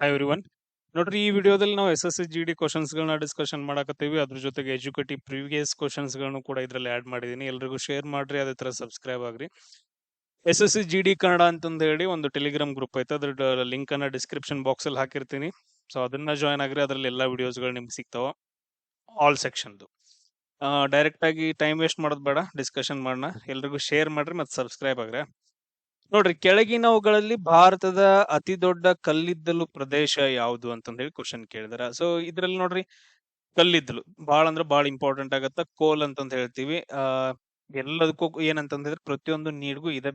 Hi everyone ನೋಡ್ರಿ, ಈ ವಿಡಿಯೋದಲ್ಲಿ ನಾವು S S C G D ಕ್ವಶನ್ಸ್ಗಳನ್ನ discussion ಮಾಡಕತ್ತೀವಿ. ಅದ್ರ ಜೊತೆಗೆ ಎಜುಕೇಟಿವ್ ಪ್ರೀವಿಯಸ್ ಕ್ವಶನ್ಸ್ಗಳನ್ನು ಕೂಡ ಇದರಲ್ಲಿ ಆ್ಯಡ್ ಮಾಡಿದ್ದೀನಿ ಎಲ್ರಿಗೂ ಶೇರ್ ಮಾಡ್ರಿ, ಅದೇ ತರ ಸಬ್ಸ್ಕ್ರೈಬ್ ಆಗ್ರಿ. S S C G D Kannada ಅಂತಂದು ಹೇಳಿ ಒಂದು ಟೆಲಿಗ್ರಾಮ್ ಗ್ರೂಪ್ ಐತೆ. ಅದ್ರ ಲಿಂಕ್ ಅನ್ನ ಡಿಸ್ಕ್ರಿಪ್ಷನ್ ಬಾಕ್ಸ್ ಅಲ್ಲಿ ಹಾಕಿರ್ತೀನಿ. ಸೊ ಅದನ್ನ ಜಾಯ್ನ್ ಆಗ್ರಿ. ಅದರಲ್ಲಿ ಎಲ್ಲಾ ವಿಡಿಯೋಸ್ಗಳು ನಿಮ್ಗೆ ಸಿಗ್ತಾವೆ. ಆಲ್ ಸೆಕ್ಷನ್ದು ಡೈರೆಕ್ಟ್ ಆಗಿ ಟೈಮ್ ವೇಸ್ಟ್ ಮಾಡೋದು ಬೇಡ. ಡಿಸ್ಕಷನ್ ಮಾಡೋಣ ಎಲ್ರಿಗೂ ಶೇರ್ ಮಾಡ್ರಿ ಮತ್ತು ಸಬ್ಸ್ಕ್ರೈಬ್ ಆಗ್ರಿ. ನೋಡ್ರಿ, ಕೆಳಗಿನವುಗಳಲ್ಲಿ ಭಾರತದ ಅತಿ ದೊಡ್ಡ ಕಲ್ಲಿದ್ದಲು ಪ್ರದೇಶ ಯಾವುದು ಅಂತಂದ್ ಹೇಳಿ ಕ್ವಶನ್ ಕೇಳಿದಾರ. ಸೊ ಇದ್ರಲ್ಲಿ ನೋಡ್ರಿ, ಕಲ್ಲಿದ್ದಲು ಬಹಳ ಅಂದ್ರೆ ಬಹಳ ಇಂಪಾರ್ಟೆಂಟ್ ಆಗತ್ತ. ಕೋಲ್ ಅಂತಂದ ಹೇಳ್ತೀವಿ. ಆ, ಎಲ್ಲದಕ್ಕೂ ಏನಂತಂದ್ರೆ ಪ್ರತಿಯೊಂದು ನೀಡ್ಗೂ ಇದ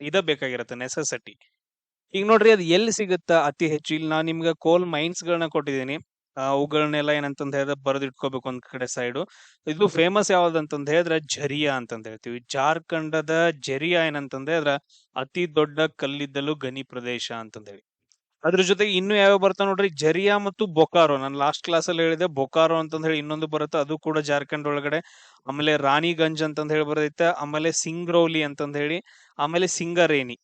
ಇದ ಬೇಕಾಗಿರತ್ತೆ ನೆಸೆಸಿಟಿ ಈಗ ನೋಡ್ರಿ, ಅದು ಎಲ್ಲಿ ಸಿಗುತ್ತಾ? ಅತಿ ಹೆಚ್ಚು. ಇಲ್ಲಿ ನಾನು ನಿಮ್ಗೆ ಕೋಲ್ ಮೈನ್ಸ್ ಗಳನ್ನ ಕೊಟ್ಟಿದ್ದೀನಿ. ಅವುಗಳನ್ನೆಲ್ಲ ಏನಂತಂದ್ ಹೇಳಿದ್ರೆ ಬರೆದಿಟ್ಕೋಬೇಕು ಒಂದ್ ಕಡೆ ಸೈಡು ಇದು ಫೇಮಸ್ ಯಾವ್ದು ಅಂತಂದ್ ಹೇಳಿದ್ರೆ ಝರಿಯಾ ಅಂತಂದ ಹೇಳ್ತೀವಿ. ಜಾರ್ಖಂಡದ ಝರಿಯಾ ಏನಂತಂದ್ ಹೇಳಿದ್ರೆ ಅತಿ ದೊಡ್ಡ ಕಲ್ಲಿದ್ದಲು ಗಣಿ ಪ್ರದೇಶ ಅಂತಂದ್ ಹೇಳಿ. ಅದ್ರ ಜೊತೆಗೆ ಇನ್ನು ಯಾವ ಬರ್ತಾವ ನೋಡ್ರಿ? ಝರಿಯಾ ಮತ್ತು ಬೊಕಾರೋ. ನಾನು ಲಾಸ್ಟ್ ಕ್ಲಾಸ್ ಅಲ್ಲಿ ಹೇಳಿದೆ ಬೊಕಾರೋ ಅಂತಂದ್ ಹೇಳಿ ಇನ್ನೊಂದು ಬರುತ್ತೆ. ಅದು ಕೂಡ ಜಾರ್ಖಂಡ್ ಒಳಗಡೆ. ಆಮೇಲೆ ರಾಣಿಗಂಜ್ ಅಂತಂದ್ ಹೇಳಿ ಬರುತ್ತೆ. ಆಮೇಲೆ ಸಿಂಗ್ರೌಲಿ ಅಂತಂದ ಹೇಳಿ. ಆಮೇಲೆ ಸಿಂಗರೇನಿ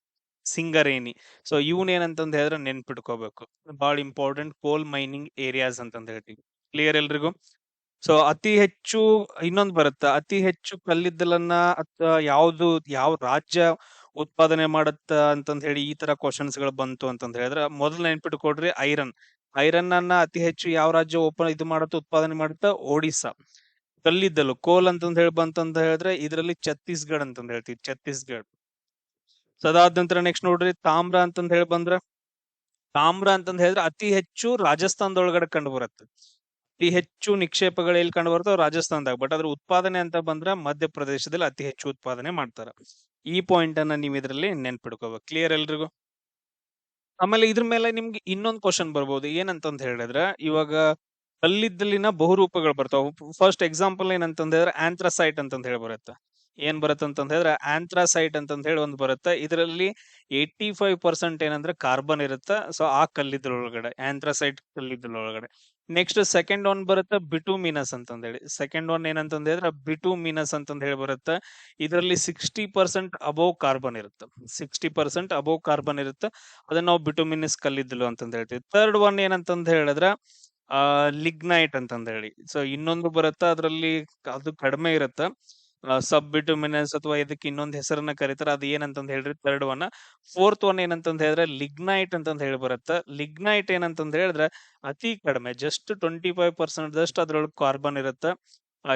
ಸಿಂಗರೇನಿ ಸೊ ಇವನ್ ಏನಂತಂದ್ ಹೇಳಿದ್ರೆ ನೆನ್ಪಿಟ್ಕೋಬೇಕು. ಬಹಳ ಇಂಪಾರ್ಟೆಂಟ್ ಕೋಲ್ ಮೈನಿಂಗ್ ಏರಿಯಾಸ್ ಅಂತ ಹೇಳ್ತೀವಿ ಕ್ಲಿಯರ್ ಎಲ್ರಿಗೂ? ಸೊ, ಅತಿ ಹೆಚ್ಚು ಇನ್ನೊಂದು ಬರುತ್ತ. ಅತಿ ಹೆಚ್ಚು ಕಲ್ಲಿದ್ದಲನ್ನ ಅಥವಾ ಯಾವ್ದು, ಯಾವ ರಾಜ್ಯ ಉತ್ಪಾದನೆ ಮಾಡತ್ತ ಅಂತಂದ ಹೇಳಿ ಈ ತರ ಕ್ವಶನ್ಸ್ಗಳು ಬಂತು ಅಂತಂದ ಹೇಳಿದ್ರೆ ಮೊದಲು ನೆನ್ಪಿಟ್ಕೊಡ್ರಿ ಐರನ್. ಐರನ್ ಅನ್ನ ಅತಿ ಹೆಚ್ಚು ಯಾವ ರಾಜ್ಯ ಓಪನ್ ಇದು ಮಾಡುತ್ತ, ಉತ್ಪಾದನೆ ಮಾಡುತ್ತ? ಒಡಿಸ್ಸಾ. ಕಲ್ಲಿದ್ದಲು. ಕೋಲ್ ಅಂತಂದ ಹೇಳಿ ಬಂತಂದ ಹೇಳಿದ್ರೆ ಇದರಲ್ಲಿ ಛತ್ತೀಸ್ಗಢ ಅಂತಂದ ಹೇಳ್ತೀವಿ, ಛತ್ತೀಸ್ಗಢ. ಸೊ ಅದಾದ ನಂತರ ನೆಕ್ಸ್ಟ್ ನೋಡ್ರಿ, ತಾಮ್ರ ಅಂತಂದ್ ಹೇಳಿ ಬಂದ್ರ. ತಾಮ್ರ ಅಂತಂದ್ ಹೇಳಿದ್ರೆ ಅತಿ ಹೆಚ್ಚು ರಾಜಸ್ಥಾನದೊಳಗಡೆ ಕಂಡು ಬರುತ್ತೆ. ಅತಿ ಹೆಚ್ಚು ನಿಕ್ಷೇಪಗಳು ಎಲ್ಲಿ ಕಂಡು ಬರ್ತಾವ ರಾಜಸ್ಥಾನದಾಗ. ಬಟ್ ಅದ್ರ ಉತ್ಪಾದನೆ ಅಂತ ಬಂದ್ರ ಮಧ್ಯಪ್ರದೇಶದಲ್ಲಿ ಅತಿ ಹೆಚ್ಚು ಉತ್ಪಾದನೆ ಮಾಡ್ತಾರ. ಈ ಪಾಯಿಂಟ್ ಅನ್ನ ನೀವು ಇದರಲ್ಲಿ ನೆನ್ಪಿಡ್ಕೋಬೇಕು ಕ್ಲಿಯರ್ ಎಲ್ರಿಗೂ? ಆಮೇಲೆ ಇದ್ರ ಮೇಲೆ ನಿಮ್ಗೆ ಇನ್ನೊಂದು ಕ್ವಶನ್ ಬರ್ಬೋದು. ಏನಂತಂದ್ ಹೇಳಿದ್ರೆ, ಇವಾಗ ಕಲ್ಲಿದ್ದಲಿನ ಬಹುರೂಪಗಳು ಬರ್ತಾವ. ಫಸ್ಟ್ ಎಕ್ಸಾಂಪಲ್ ಏನಂತಂದ್ರೆ ಆಂಥ್ರಸೈಟ್ ಅಂತಂದ್ ಹೇಳಿ ಬರುತ್ತೆ. ಏನ್ ಬರುತ್ತೆ ಅಂತಂದ್ ಹೇಳಿದ್ರೆ ಆಂಥ್ರಾಸೈಟ್ ಅಂತಂದ್ ಹೇಳಿ ಒಂದು ಬರುತ್ತೆ. ಇದರಲ್ಲಿ ಏಯ್ಟಿ ಫೈವ್ ಪರ್ಸೆಂಟ್ ಏನಂದ್ರೆ ಕಾರ್ಬನ್ ಇರುತ್ತೆ. ಸೊ, ಆ ಕಲ್ಲಿದ್ರ ಒಳಗಡೆ ಆಂಥ್ರಾಸೈಟ್ ಕಲ್ಲಿದ್ರ ಒಳಗಡೆ ನೆಕ್ಸ್ಟ್ ಸೆಕೆಂಡ್ ಒನ್ ಬರುತ್ತೆ ಬಿಟುಮಿನಸ್ ಅಂತಂದ ಹೇಳಿ. ಸೆಕೆಂಡ್ ಒನ್ ಏನಂತಂದ ಹೇಳಿದ್ರೆ ಬಿಟುಮಿನಸ್ ಅಂತಂದ್ ಹೇಳಿ ಬರುತ್ತೆ. ಇದರಲ್ಲಿ ಸಿಕ್ಸ್ಟಿ ಪರ್ಸೆಂಟ್ ಅಬೋವ್ ಕಾರ್ಬನ್ ಇರುತ್ತೆ. ಸಿಕ್ಸ್ಟಿ ಪರ್ಸೆಂಟ್ ಅಬೋವ್ ಕಾರ್ಬನ್ ಇರುತ್ತೆ. ಅದನ್ನ ನಾವು ಬಿಟುಮಿನಸ್ ಕಲ್ಲಿದ್ದಲು ಅಂತಂದ ಹೇಳ್ತೀವಿ. ಥರ್ಡ್ ಒನ್ ಏನಂತಂದ ಹೇಳಿದ್ರೆ ಲಿಗ್ನೈಟ್ ಅಂತಂದ ಹೇಳಿ. ಸೊ, ಇನ್ನೊಂದು ಬರುತ್ತೆ. ಅದರಲ್ಲಿ ಅದು ಕಡಿಮೆ ಇರುತ್ತೆ. ಸಬ್ ಬಿಟುಮಿನಸ್ ಅಥವಾ ಇದಕ್ಕೆ ಇನ್ನೊಂದು ಹೆಸರನ್ನ ಕರೀತಾರೆ. ಅದು ಏನಂತಂದ್ ಹೇಳ್ರಿ? ಥರ್ಡ್ ಒನ್ ಫೋರ್ತ್ ಒನ್ ಏನಂತಂದ್ ಹೇಳಿದ್ರೆ ಲಿಗ್ನೈಟ್ ಅಂತಂದ್ ಹೇಳಿ ಬರುತ್ತೆ. ಲಿಗ್ನೈಟ್ ಏನಂತಂದ್ ಹೇಳಿದ್ರೆ ಅತಿ ಕಡಿಮೆ ಜಸ್ಟ್ ಟ್ವೆಂಟಿ ಫೈವ್ ಪರ್ಸೆಂಟ್ ದಷ್ಟು ಅದ್ರೊಳಗೆ ಕಾರ್ಬನ್ ಇರುತ್ತೆ.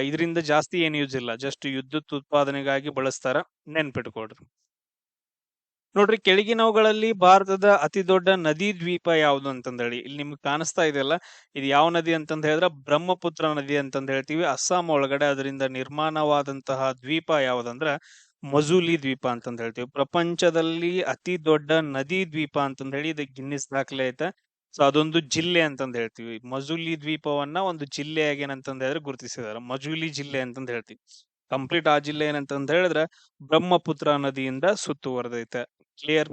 ಇದರಿಂದ ಜಾಸ್ತಿ ಏನು ಯೂಸ್ ಇಲ್ಲ. ಜಸ್ಟ್ ವಿದ್ಯುತ್ ಉತ್ಪಾದನೆಗಾಗಿ ಬಳಸ್ತಾರ. ನೆನ್ಪಿಟ್ಕೊಡ್ರಿ ನೋಡ್ರಿ ಕೆಳಗಿನವುಗಳಲ್ಲಿ ಭಾರತದ ಅತಿ ದೊಡ್ಡ ನದಿ ದ್ವೀಪ ಯಾವುದು ಅಂತಂದೇಳಿ, ಇಲ್ಲಿ ನಿಮ್ಗೆ ಕಾಣಿಸ್ತಾ ಇದೆಯಲ್ಲ ಇದು ಯಾವ ನದಿ ಅಂತಂದ ಹೇಳಿದ್ರೆ, ಬ್ರಹ್ಮಪುತ್ರ ನದಿ ಅಂತಂದ ಹೇಳ್ತೀವಿ. ಅಸ್ಸಾಂ ಒಳಗಡೆ ಅದರಿಂದ ನಿರ್ಮಾಣವಾದಂತಹ ದ್ವೀಪ ಯಾವ್ದಂದ್ರ, ಮಜೂಲಿ ದ್ವೀಪ ಅಂತಂದ ಹೇಳ್ತೀವಿ. ಪ್ರಪಂಚದಲ್ಲಿ ಅತಿ ದೊಡ್ಡ ನದಿ ದ್ವೀಪ ಅಂತಂದ ಹೇಳಿ ಇದು ಗಿನ್ನಿಸ್ ದಾಖಲೆ ಐತೆ. ಸೊ, ಅದೊಂದು ಜಿಲ್ಲೆ ಅಂತಂದ ಹೇಳ್ತೀವಿ. ಮಜೂಲಿ ದ್ವೀಪವನ್ನ ಒಂದು ಜಿಲ್ಲೆಯಾಗಿ ಏನಂತಂದ ಹೇಳಿದ್ರೆ ಗುರುತಿಸಿದಾರೆ. ಮಜೂಲಿ ಜಿಲ್ಲೆ ಅಂತಂದ ಹೇಳ್ತೀವಿ. ಕಂಪ್ಲೀಟ್ ಆ ಜಿಲ್ಲೆ ಏನಂತಂದ ಹೇಳಿದ್ರೆ, ಬ್ರಹ್ಮಪುತ್ರ ನದಿಯಿಂದ ಸುತ್ತುವರೆದೈತೆ. ಕ್ಲಿಯರ್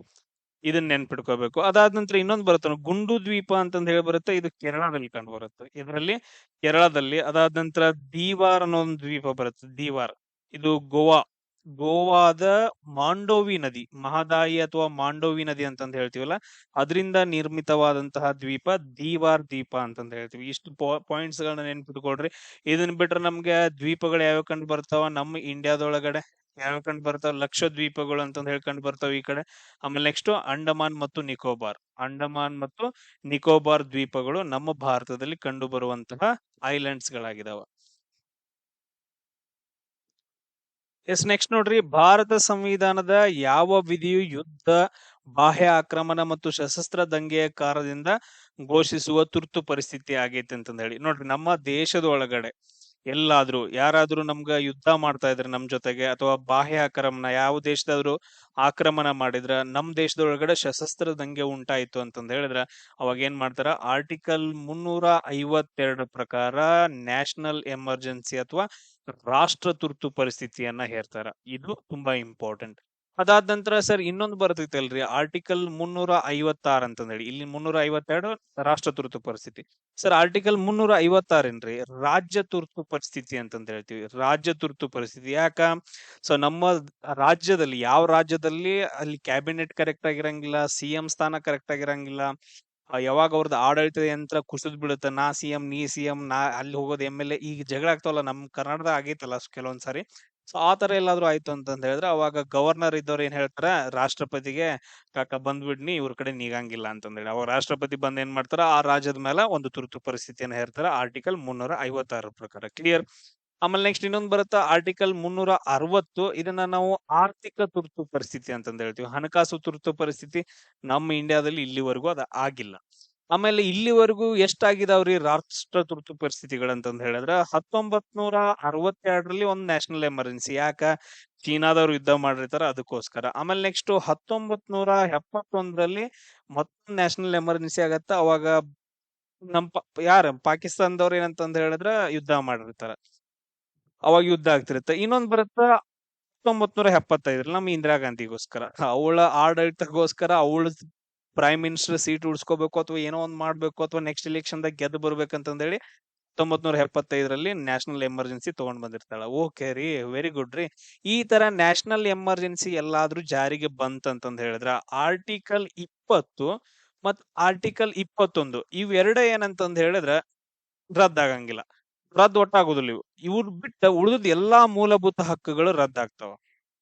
ಇದನ್ನ ನೆನ್ಪಿಟ್ಕೋಬೇಕು. ಅದಾದ ನಂತರ ಇನ್ನೊಂದು ಬರುತ್ತೆ ಗುಂಡು ದ್ವೀಪ ಅಂತಂದ ಹೇಳಿ ಬರುತ್ತೆ, ಇದು ಕೇರಳದಲ್ಲಿ ಕಂಡು ಬರುತ್ತೆ. ಇದರಲ್ಲಿ, ಕೇರಳದಲ್ಲಿ ಅದಾದ ನಂತರ ದೀವಾರ್ ಅನ್ನೋ ಒಂದು ದ್ವೀಪ ಬರುತ್ತೆ, ದೀವಾರ್. ಇದು ಗೋವಾ. ಗೋವಾದ ಮಾಂಡೋವಿ ನದಿ, ಮಹದಾಯಿ ಅಥವಾ ಮಾಂಡೋವಿ ನದಿ ಅಂತಂದು ಹೇಳ್ತೀವಲ್ಲ, ಅದರಿಂದ ನಿರ್ಮಿತವಾದಂತಹ ದ್ವೀಪ ದೀವಾರ್ ದ್ವೀಪ ಅಂತಂದು ಹೇಳ್ತೀವಿ. ಇಷ್ಟು ಪಾಯಿಂಟ್ಸ್ ಗಳನ್ನ ನೆನ್ಪಿಟ್ಕೊಳ್ರಿ. ಇದನ್ನ ಬಿಟ್ರೆ ನಮ್ಗೆ ದ್ವೀಪಗಳು ಯಾವ್ಯಾವ ಕಂಡು ಬರ್ತಾವ? ನಮ್ಮ ಇಂಡಿಯಾದೊಳಗಡೆ ಯಾವ್ಯಾವ ಕಂಡು ಬರ್ತಾವ ಲಕ್ಷ ದ್ವೀಪಗಳು ಅಂತಂದ್ ಹೇಳ್ಕೊಂಡ್ ಕಂಡು ಬರ್ತಾವ ಈ ಕಡೆ. ಆಮೇಲೆ ನೆಕ್ಸ್ಟ್ ಅಂಡಮಾನ್ ಮತ್ತು ನಿಕೋಬಾರ್. ಅಂಡಮಾನ್ ಮತ್ತು ನಿಕೋಬಾರ್ ದ್ವೀಪಗಳು ನಮ್ಮ ಭಾರತದಲ್ಲಿ ಕಂಡು ಬರುವಂತಹ ಐಲ್ಯಾಂಡ್ಸ್ ಗಳಾಗಿದಾವ ಎಸ್ ನೆಕ್ಸ್ಟ್ ನೋಡ್ರಿ. ಭಾರತ ಸಂವಿಧಾನದ ಯಾವ ವಿಧಿಯು ಯುದ್ಧ, ಬಾಹ್ಯ ಆಕ್ರಮಣ ಮತ್ತು ಸಶಸ್ತ್ರ ದಂಗೆಯ ಕಾರಣದಿಂದ ಘೋಷಿಸುವ ತುರ್ತು ಪರಿಸ್ಥಿತಿ ಆಗೈತೆ ಅಂತಂದ ಹೇಳಿ. ನೋಡ್ರಿ, ನಮ್ಮ ದೇಶದ ಒಳಗಡೆ ಎಲ್ಲಾದ್ರೂ, ಯಾರಾದ್ರೂ ನಮ್ಗ ಯುದ್ಧ ಮಾಡ್ತಾ ಇದ್ರೆ ನಮ್ ಜೊತೆಗೆ, ಅಥವಾ ಬಾಹ್ಯ ಆಕ್ರಮಣ, ಯಾವ ದೇಶದಾದ್ರು ಆಕ್ರಮಣ ಮಾಡಿದ್ರ ನಮ್ ದೇಶದೊಳಗಡೆ ಸಶಸ್ತ್ರ ದಂಗೆ ಉಂಟಾಯ್ತು ಅಂತಂದ ಹೇಳಿದ್ರ, ಅವಾಗ ಏನ್ ಮಾಡ್ತಾರ? ಆರ್ಟಿಕಲ್ ಮುನ್ನೂರ ಐವತ್ತೆರಡು ಪ್ರಕಾರ ನ್ಯಾಷನಲ್ ಎಮರ್ಜೆನ್ಸಿ ಅಥವಾ ರಾಷ್ಟ್ರ ತುರ್ತು ಪರಿಸ್ಥಿತಿಯನ್ನ ಹೇರ್ತಾರ. ಇದು ತುಂಬಾ ಇಂಪಾರ್ಟೆಂಟ್. ಅದಾದ ನಂತರ ಸರ್ ಇನ್ನೊಂದು ಬರ್ತೈತಲ್ರಿ ಆರ್ಟಿಕಲ್ ಮುನ್ನೂರ ಐವತ್ತಾರು ಅಂತಂದೇಳಿ. ಇಲ್ಲಿ ಮುನ್ನೂರ ಐವತ್ತೆರಡು ರಾಷ್ಟ್ರ ತುರ್ತು ಪರಿಸ್ಥಿತಿ. ಸರ್ ಆರ್ಟಿಕಲ್ ಮುನ್ನೂರ ಐವತ್ತಾರೇನ್ರಿ ರಾಜ್ಯ ತುರ್ತು ಪರಿಸ್ಥಿತಿ ಅಂತಂದ ಹೇಳ್ತೀವಿ. ರಾಜ್ಯ ತುರ್ತು ಪರಿಸ್ಥಿತಿ. ಯಾಕ? ಸೊ ನಮ್ಮ ರಾಜ್ಯದಲ್ಲಿ, ಯಾವ ರಾಜ್ಯದಲ್ಲಿ ಅಲ್ಲಿ ಕ್ಯಾಬಿನೆಟ್ ಕರೆಕ್ಟ್ ಆಗಿರಂಗಿಲ್ಲ ಸಿ ಎಂ ಸ್ಥಾನ ಕರೆಕ್ಟ್ ಆಗಿರಂಗಿಲ್ಲ, ಯಾವಾಗ ಅವ್ರದ್ದು ಆಡಳಿತ ಯಂತ್ರ ಕುಸಿದ್ ಬಿಡುತ್ತೆ ನಾ ಸಿ ಎಂ ನೀ ಸಿ ಎಂ ನಾ ಅಲ್ಲಿ ಹೋಗೋದು ಎಂ ಎಲ್ ಎ ಈಗ ಜಗಳ ಆಗ್ತಾವಲ್ಲ, ನಮ್ ಕರ್ನಾಟಕ ಆಗೈತಲ್ಲ, ಕೆಲವೊಂದ್ಸಾರಿ. ಕೆಲವೊಂದ್ ಸಾರಿ ಸೊ ಆ ತರ ಎಲ್ಲಾದ್ರೂ ಆಯ್ತು ಅಂತಂದ್ ಹೇಳಿದ್ರೆ ಅವಾಗ ಗವರ್ನರ್ ಇದ್ದವ್ರು ಏನ್ ಹೇಳ್ತಾರ, ರಾಷ್ಟ್ರಪತಿಗೆ ಕಾಕ ಬಂದ್ಬಿಡ್ನಿ, ಇವ್ರ ಕಡೆ ನೀಗಂಗಿಲ್ಲ ಅಂತಂದೇಳಿ ಅವಾಗ ರಾಷ್ಟ್ರಪತಿ ಬಂದ್ ಏನ್ ಮಾಡ್ತಾರ, ಆ ರಾಜ್ಯದ ಮೇಲೆ ಒಂದು ತುರ್ತು ಪರಿಸ್ಥಿತಿಯನ್ನು ಹೇರ್ತಾರ ಆರ್ಟಿಕಲ್ ಮುನ್ನೂರ ಐವತ್ತಾರ ಪ್ರಕಾರ. ಕ್ಲಿಯರ್ ಆಮೇಲೆ ನೆಕ್ಸ್ಟ್ ಇನ್ನೊಂದು ಬರುತ್ತಾ? ಆರ್ಟಿಕಲ್ ಮುನ್ನೂರ ಅರವತ್ತು ಇದನ್ನ ನಾವು ಆರ್ಥಿಕ ತುರ್ತು ಪರಿಸ್ಥಿತಿ ಅಂತಂದ ಹೇಳ್ತೀವಿ. ಹಣಕಾಸು ತುರ್ತು ಪರಿಸ್ಥಿತಿ ನಮ್ಮ ಇಂಡಿಯಾದಲ್ಲಿ ಇಲ್ಲಿವರೆಗೂ ಅದ ಆಗಿಲ್ಲ. ಆಮೇಲೆ ಇಲ್ಲಿವರೆಗೂ ಎಷ್ಟಾಗಿದಾವ್ರಿ ರಾಷ್ಟ್ರ ತುರ್ತು ಪರಿಸ್ಥಿತಿಗಳಂತಂದ್ ಹೇಳಿದ್ರ ಹತ್ತೊಂಬತ್ ನೂರ ಅರವತ್ತೆರಡರಲ್ಲಿ ಒಂದ್ ನ್ಯಾಷನಲ್ ಎಮರ್ಜೆನ್ಸಿ, ಯಾಕ? ಚೀನಾದವ್ರು ಯುದ್ಧ ಮಾಡಿರ್ತಾರ ಅದಕ್ಕೋಸ್ಕರ. ಆಮೇಲೆ ನೆಕ್ಸ್ಟ್ ಹತ್ತೊಂಬತ್ ನೂರ ಎಪ್ಪತ್ತೊಂದರಲ್ಲಿ ಮತ್ತೊಂದ್ ನ್ಯಾಷನಲ್ ಎಮರ್ಜೆನ್ಸಿ ಆಗತ್ತ, ಅವಾಗ ನಮ್ ಯಾರ? ಪಾಕಿಸ್ತಾನದವ್ರು ಏನಂತಂದ್ ಹೇಳಿದ್ರ ಯುದ್ಧ ಮಾಡಿರ್ತಾರ. ಅವಾಗ ಯುದ್ಧ ಆಗ್ತಿರುತ್ತೆ. ಇನ್ನೊಂದ್ ಬರುತ್ತ ಹತ್ತೊಂಬತ್ ನೂರ ಎಪ್ಪತ್ತೈದ್ರಲ್ಲಿ ನಮ್ಮ ಇಂದಿರಾ ಗಾಂಧಿಗೋಸ್ಕರ. ಅವಳ ಆಡಳಿತಕ್ಕೋಸ್ಕರ ಅವಳ ಪ್ರೈಮ್ ಮಿನಿಸ್ಟರ್ ಸೀಟ್ ಉಳಿಸ್ಕೋಬೇಕು ಅಥವಾ ಏನೋ ಒಂದ್ ಮಾಡ್ಬೇಕು ಅಥವಾ ನೆಕ್ಸ್ಟ್ ಎಲೆಕ್ಷನ್ ದಾಗ ಗೆದ್ದು ಬರ್ಬೇಕಂತಂದೇಳಿ ಹತ್ತೊಂಬತ್ ನೂರ ಎಪ್ಪತ್ತೈದರಲ್ಲಿ ನ್ಯಾಷನಲ್ ಎಮರ್ಜೆನ್ಸಿ ತಗೊಂಡ್ ಬಂದಿರ್ತಾಳ. ಓಕೆ ರೀ ವೆರಿ ಗುಡ್ ರೀ. ಈ ತರ ನ್ಯಾಷನಲ್ ಎಮರ್ಜೆನ್ಸಿ ಎಲ್ಲಾದ್ರೂ ಜಾರಿಗೆ ಬಂತಂತಂದ್ ಹೇಳಿದ್ರ ಆರ್ಟಿಕಲ್ ಇಪ್ಪತ್ತು ಮತ್ ಆರ್ಟಿಕಲ್ ಇಪ್ಪತ್ತೊಂದು ಇವೆರಡ ಏನಂತಂದ್ ಹೇಳಿದ್ರ, ರದ್ದಾಗಂಗಿಲ್ಲ. ರದ್ದು ಒಟ್ಟಾಗೋದಿಲ್ಲ ಇವು. ಇವ್ರು ಬಿಟ್ಟ ಉಳಿದ ಎಲ್ಲಾ ಮೂಲಭೂತ ಹಕ್ಕುಗಳು ರದ್ದಾಗ್ತಾವ.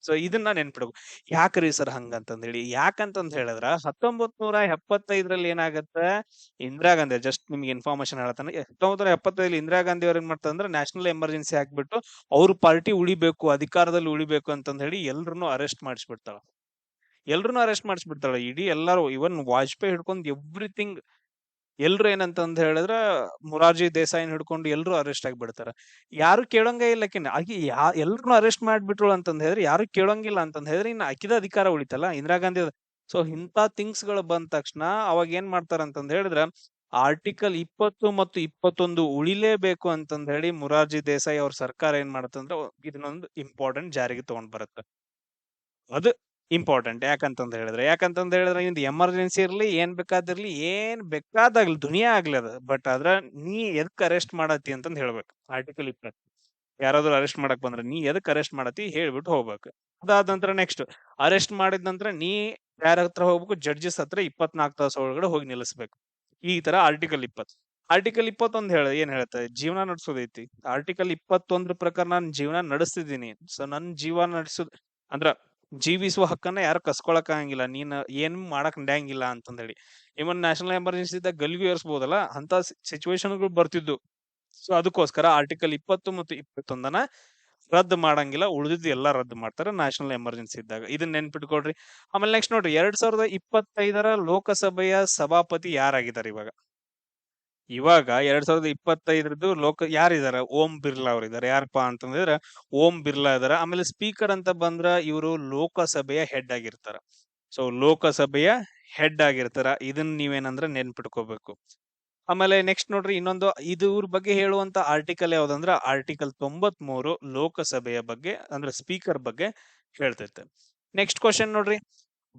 ಸೊ ಇದನ್ನ ನೆನ್ಪಿಡ್ಬೇಕು ಯಾಕ್ರಿ ಸರ್ ಹಂಗಂತಂದ್ ಹೇಳಿ ಯಾಕಂತಂದ್ ಹೇಳಿದ್ರ ಹತ್ತೊಂಬತ್ ನೂರ ಎಪ್ಪತ್ತೈದ್ರಲ್ಲಿ ಏನಾಗತ್ತ? ಇಂದಿರಾ ಗಾಂಧಿ ಜಸ್ಟ್ ನಿಮ್ಗೆ ಇನ್ಫಾರ್ಮೇಶನ್ ಹೇಳ್ತಾನೆ ಹತ್ತೊಂಬತ್ ನೂರ ಎಪ್ಪತ್ತೈದಲ್ಲಿ ಇಂದಿರಾ ಗಾಂಧಿ ಅವ್ರ ಏನ್ ಮಾಡ್ತಾರೆ ಅಂದ್ರೆ ನ್ಯಾಷನಲ್ ಎಮರ್ಜೆನ್ಸಿ ಆಗ್ಬಿಟ್ಟು ಅವ್ರ ಪಾರ್ಟಿ ಉಳಿಬೇಕು ಅಧಿಕಾರದಲ್ಲಿ ಉಳಿಬೇಕು ಅಂತಂದ ಹೇಳಿ ಎಲ್ರನ್ನೂ ಅರೆಸ್ಟ್ ಮಾಡಿಸ್ಬಿಡ್ತಾಳ. ಎಲ್ರನ್ನೂ ಅರೆಸ್ಟ್ ಮಾಡಿಸ್ಬಿಡ್ತಾಳ. ಇಡೀ ಎಲ್ಲಾರು ಇವನ್ ವಾಜಪೇಯಿ ಹಿಡ್ಕೊಂಡ್ ಎವ್ರಿಥಿಂಗ್ ಎಲ್ರು ಏನಂತಂದ್ ಹೇಳಿದ್ರ ಮುರಾರ್ಜಿ ದೇಸಾಯಿನ ಹಿಡ್ಕೊಂಡು ಎಲ್ರು ಅರೆಸ್ಟ್ ಆಗಿಬಿಡ್ತಾರ. ಯಾರು ಕೇಳಂಗೇ ಇಲ್ಲ ಆಕಿನ. ಆಕಿ ಯಾ ಎಲ್ರು ಅರೆಸ್ಟ್ ಮಾಡ್ಬಿಟ್ರು ಅಂತಂದ್ ಹೇಳಿದ್ರೆ ಯಾರು ಕೇಳಂಗಿಲ್ಲ ಅಂತಂದ್ ಹೇಳಿದ್ರೆ ಇನ್ನ ಅಕಿದ ಅಧಿಕಾರ ಉಳಿತಲ್ಲ? ಇಂದಿರಾ ಗಾಂಧಿ ಸೊ ಇಂತ ಥಿಂಗ್ಸ್ಗಳು ಬಂದ ತಕ್ಷಣ ಅವಾಗ ಏನ್ ಮಾಡ್ತಾರ ಅಂತಂದ್ ಹೇಳಿದ್ರೆ ಆರ್ಟಿಕಲ್ ಇಪ್ಪತ್ತು ಮತ್ತು ಇಪ್ಪತ್ತೊಂದು ಉಳಿಲೇಬೇಕು ಅಂತಂದ್ ಹೇಳಿ ಮುರಾರ್ಜಿ ದೇಸಾಯಿ ಅವ್ರ ಸರ್ಕಾರ ಏನ್ ಮಾಡತ್ತಂದ್ರೆ ಇದನ್ನೊಂದು ಇಂಪಾರ್ಟೆಂಟ್ ಜಾರಿಗೆ ತಗೊಂಡ್ ಬರುತ್ತೆ ಅದು ಇಂಪಾರ್ಟೆಂಟ್ ಯಾಕಂತಂದ್ ಹೇಳಿದ್ರೆ ಯಾಕಂತಂದ್ ಹೇಳಿದ್ರೆ ಇಂದ ಎಮರ್ಜೆನ್ಸಿ ಇರ್ಲಿ, ಏನ್ ಬೇಕಾದಿರ್ಲಿ ಏನ್ ಬೇಕಾದಾಗ್ಲಿ ದುನಿಯಾ ಆಗ್ಲಿ ಅದ. ಬಟ್ ಆದ್ರ ನೀ ಎದಕ್ ಅರೆಸ್ಟ್ ಮಾಡತ್ತಿ ಅಂತಂದ್ ಹೇಳ್ಬೇಕು. ಆರ್ಟಿಕಲ್ ಇಪ್ಪತ್ತು ಯಾರಾದ್ರೂ ಅರೆಸ್ಟ್ ಮಾಡಕ್ ಬಂದ್ರೆ ನೀ ಎದಕ್ ಅರೆಸ್ಟ್ ಮಾಡತ್ತಿ ಹೇಳ್ಬಿಟ್ಟು ಹೋಗ್ಬೇಕು. ಅದಾದ ನಂತರ ನೆಕ್ಸ್ಟ್ ಅರೆಸ್ಟ್ ಮಾಡಿದ ನಂತರ ನೀ ಯಾರ ಹತ್ರ ಹೋಗ್ಬೇಕು ಜಡ್ಜಸ್ ಹತ್ರ ಇಪ್ಪತ್ನಾಲ್ಕು ತಾಸು ಒಳಗಡೆ ಹೋಗಿ ನಿಲ್ಲಿಸ್ಬೇಕು. ಈ ತರ ಆರ್ಟಿಕಲ್ ಇಪ್ಪತ್ತು. ಆರ್ಟಿಕಲ್ ಇಪ್ಪತ್ತೊಂದು ಹೇಳ, ಏನ್ ಹೇಳುತ್ತೆ ಜೀವನ ನಡೆಸೋದೈತಿ. ಆರ್ಟಿಕಲ್ ಇಪ್ಪತ್ತೊಂದ್ರ ಪ್ರಕಾರ ನಾನು ಜೀವನ ನಡೆಸ್ತಿದ್ದೀನಿ. ಸೊ ನನ್ ಜೀವನ ನಡೆಸೋದು ಅಂದ್ರ ಜೀವಿಸುವ ಹಕ್ಕನ್ನ ಯಾರು ಕಸ್ಕೊಳಕ್ ಆಗಂಗಿಲ್ಲ. ನೀನ್ ಏನ್ ಮಾಡಕ್ ನಡೆಯಂಗಿಲ್ಲ ಅಂತಂದೇಳಿ. ಇವನ್ ನ್ಯಾಷನಲ್ ಎಮರ್ಜೆನ್ಸಿ ಇದ್ದಾಗ ಗಲ್ಗೂ ಏರ್ಸ್ಬೋದಲ್ಲ? ಅಂತ ಸಿಚುವೇಶನ್ಗಳು ಬರ್ತಿದ್ದು ಸೊ ಅದಕ್ಕೋಸ್ಕರ ಆರ್ಟಿಕಲ್ ಇಪ್ಪತ್ತು ಮತ್ತು ಇಪ್ಪತ್ತೊಂದನ ರದ್ದು ಮಾಡಂಗಿಲ್ಲ. ಉಳಿದಿದ್ದು ಎಲ್ಲಾ ರದ್ದು ಮಾಡ್ತಾರೆ ನ್ಯಾಷನಲ್ ಎಮರ್ಜೆನ್ಸಿ ಇದ್ದಾಗ. ಇದನ್ನ ನೆನ್ಪಿಟ್ಕೊಳ್ರಿ. ಆಮೇಲೆ ನೆಕ್ಸ್ಟ್ ನೋಡ್ರಿ ಎರಡ್ ಸಾವಿರದ ಇಪ್ಪತ್ತೈದರ ಲೋಕಸಭೆಯ ಸಭಾಪತಿ ಯಾರಾಗಿದ್ದಾರೆ ಇವಾಗ? ಇವಾಗ ಎರಡ್ ಸಾವಿರದ ಇಪ್ಪತ್ತೈದರದ್ದು ಲೋಕ ಯಾರಿದಾರ ಓಂ ಬಿರ್ಲಾ ಅವ್ರ ಇದಾರೆ ಯಾರಪ್ಪ ಅಂತಂದ್ರೆ ಓಂ ಬಿರ್ಲಾ ಇದಾರ ಆಮೇಲೆ ಸ್ಪೀಕರ್ ಅಂತ ಬಂದ್ರ ಇವರು ಲೋಕಸಭೆಯ ಹೆಡ್ ಆಗಿರ್ತಾರ. ಸೊ ಲೋಕಸಭೆಯ ಹೆಡ್ ಆಗಿರ್ತಾರ. ಇದನ್ನ ನೀವೇನಂದ್ರ ನೆನ್ಪಿಟ್ಕೋಬೇಕು. ಆಮೇಲೆ ನೆಕ್ಸ್ಟ್ ನೋಡ್ರಿ ಇನ್ನೊಂದು ಇದ್ರ ಬಗ್ಗೆ ಹೇಳುವಂತ ಆರ್ಟಿಕಲ್ ಯಾವ್ದಂದ್ರ ಆರ್ಟಿಕಲ್ ತೊಂಬತ್ ಮೂರು ಲೋಕಸಭೆಯ ಬಗ್ಗೆ, ಅಂದ್ರೆ ಸ್ಪೀಕರ್ ಬಗ್ಗೆ ಹೇಳ್ತೈತೆ. ನೆಕ್ಸ್ಟ್ ಕ್ವಶನ್ ನೋಡ್ರಿ.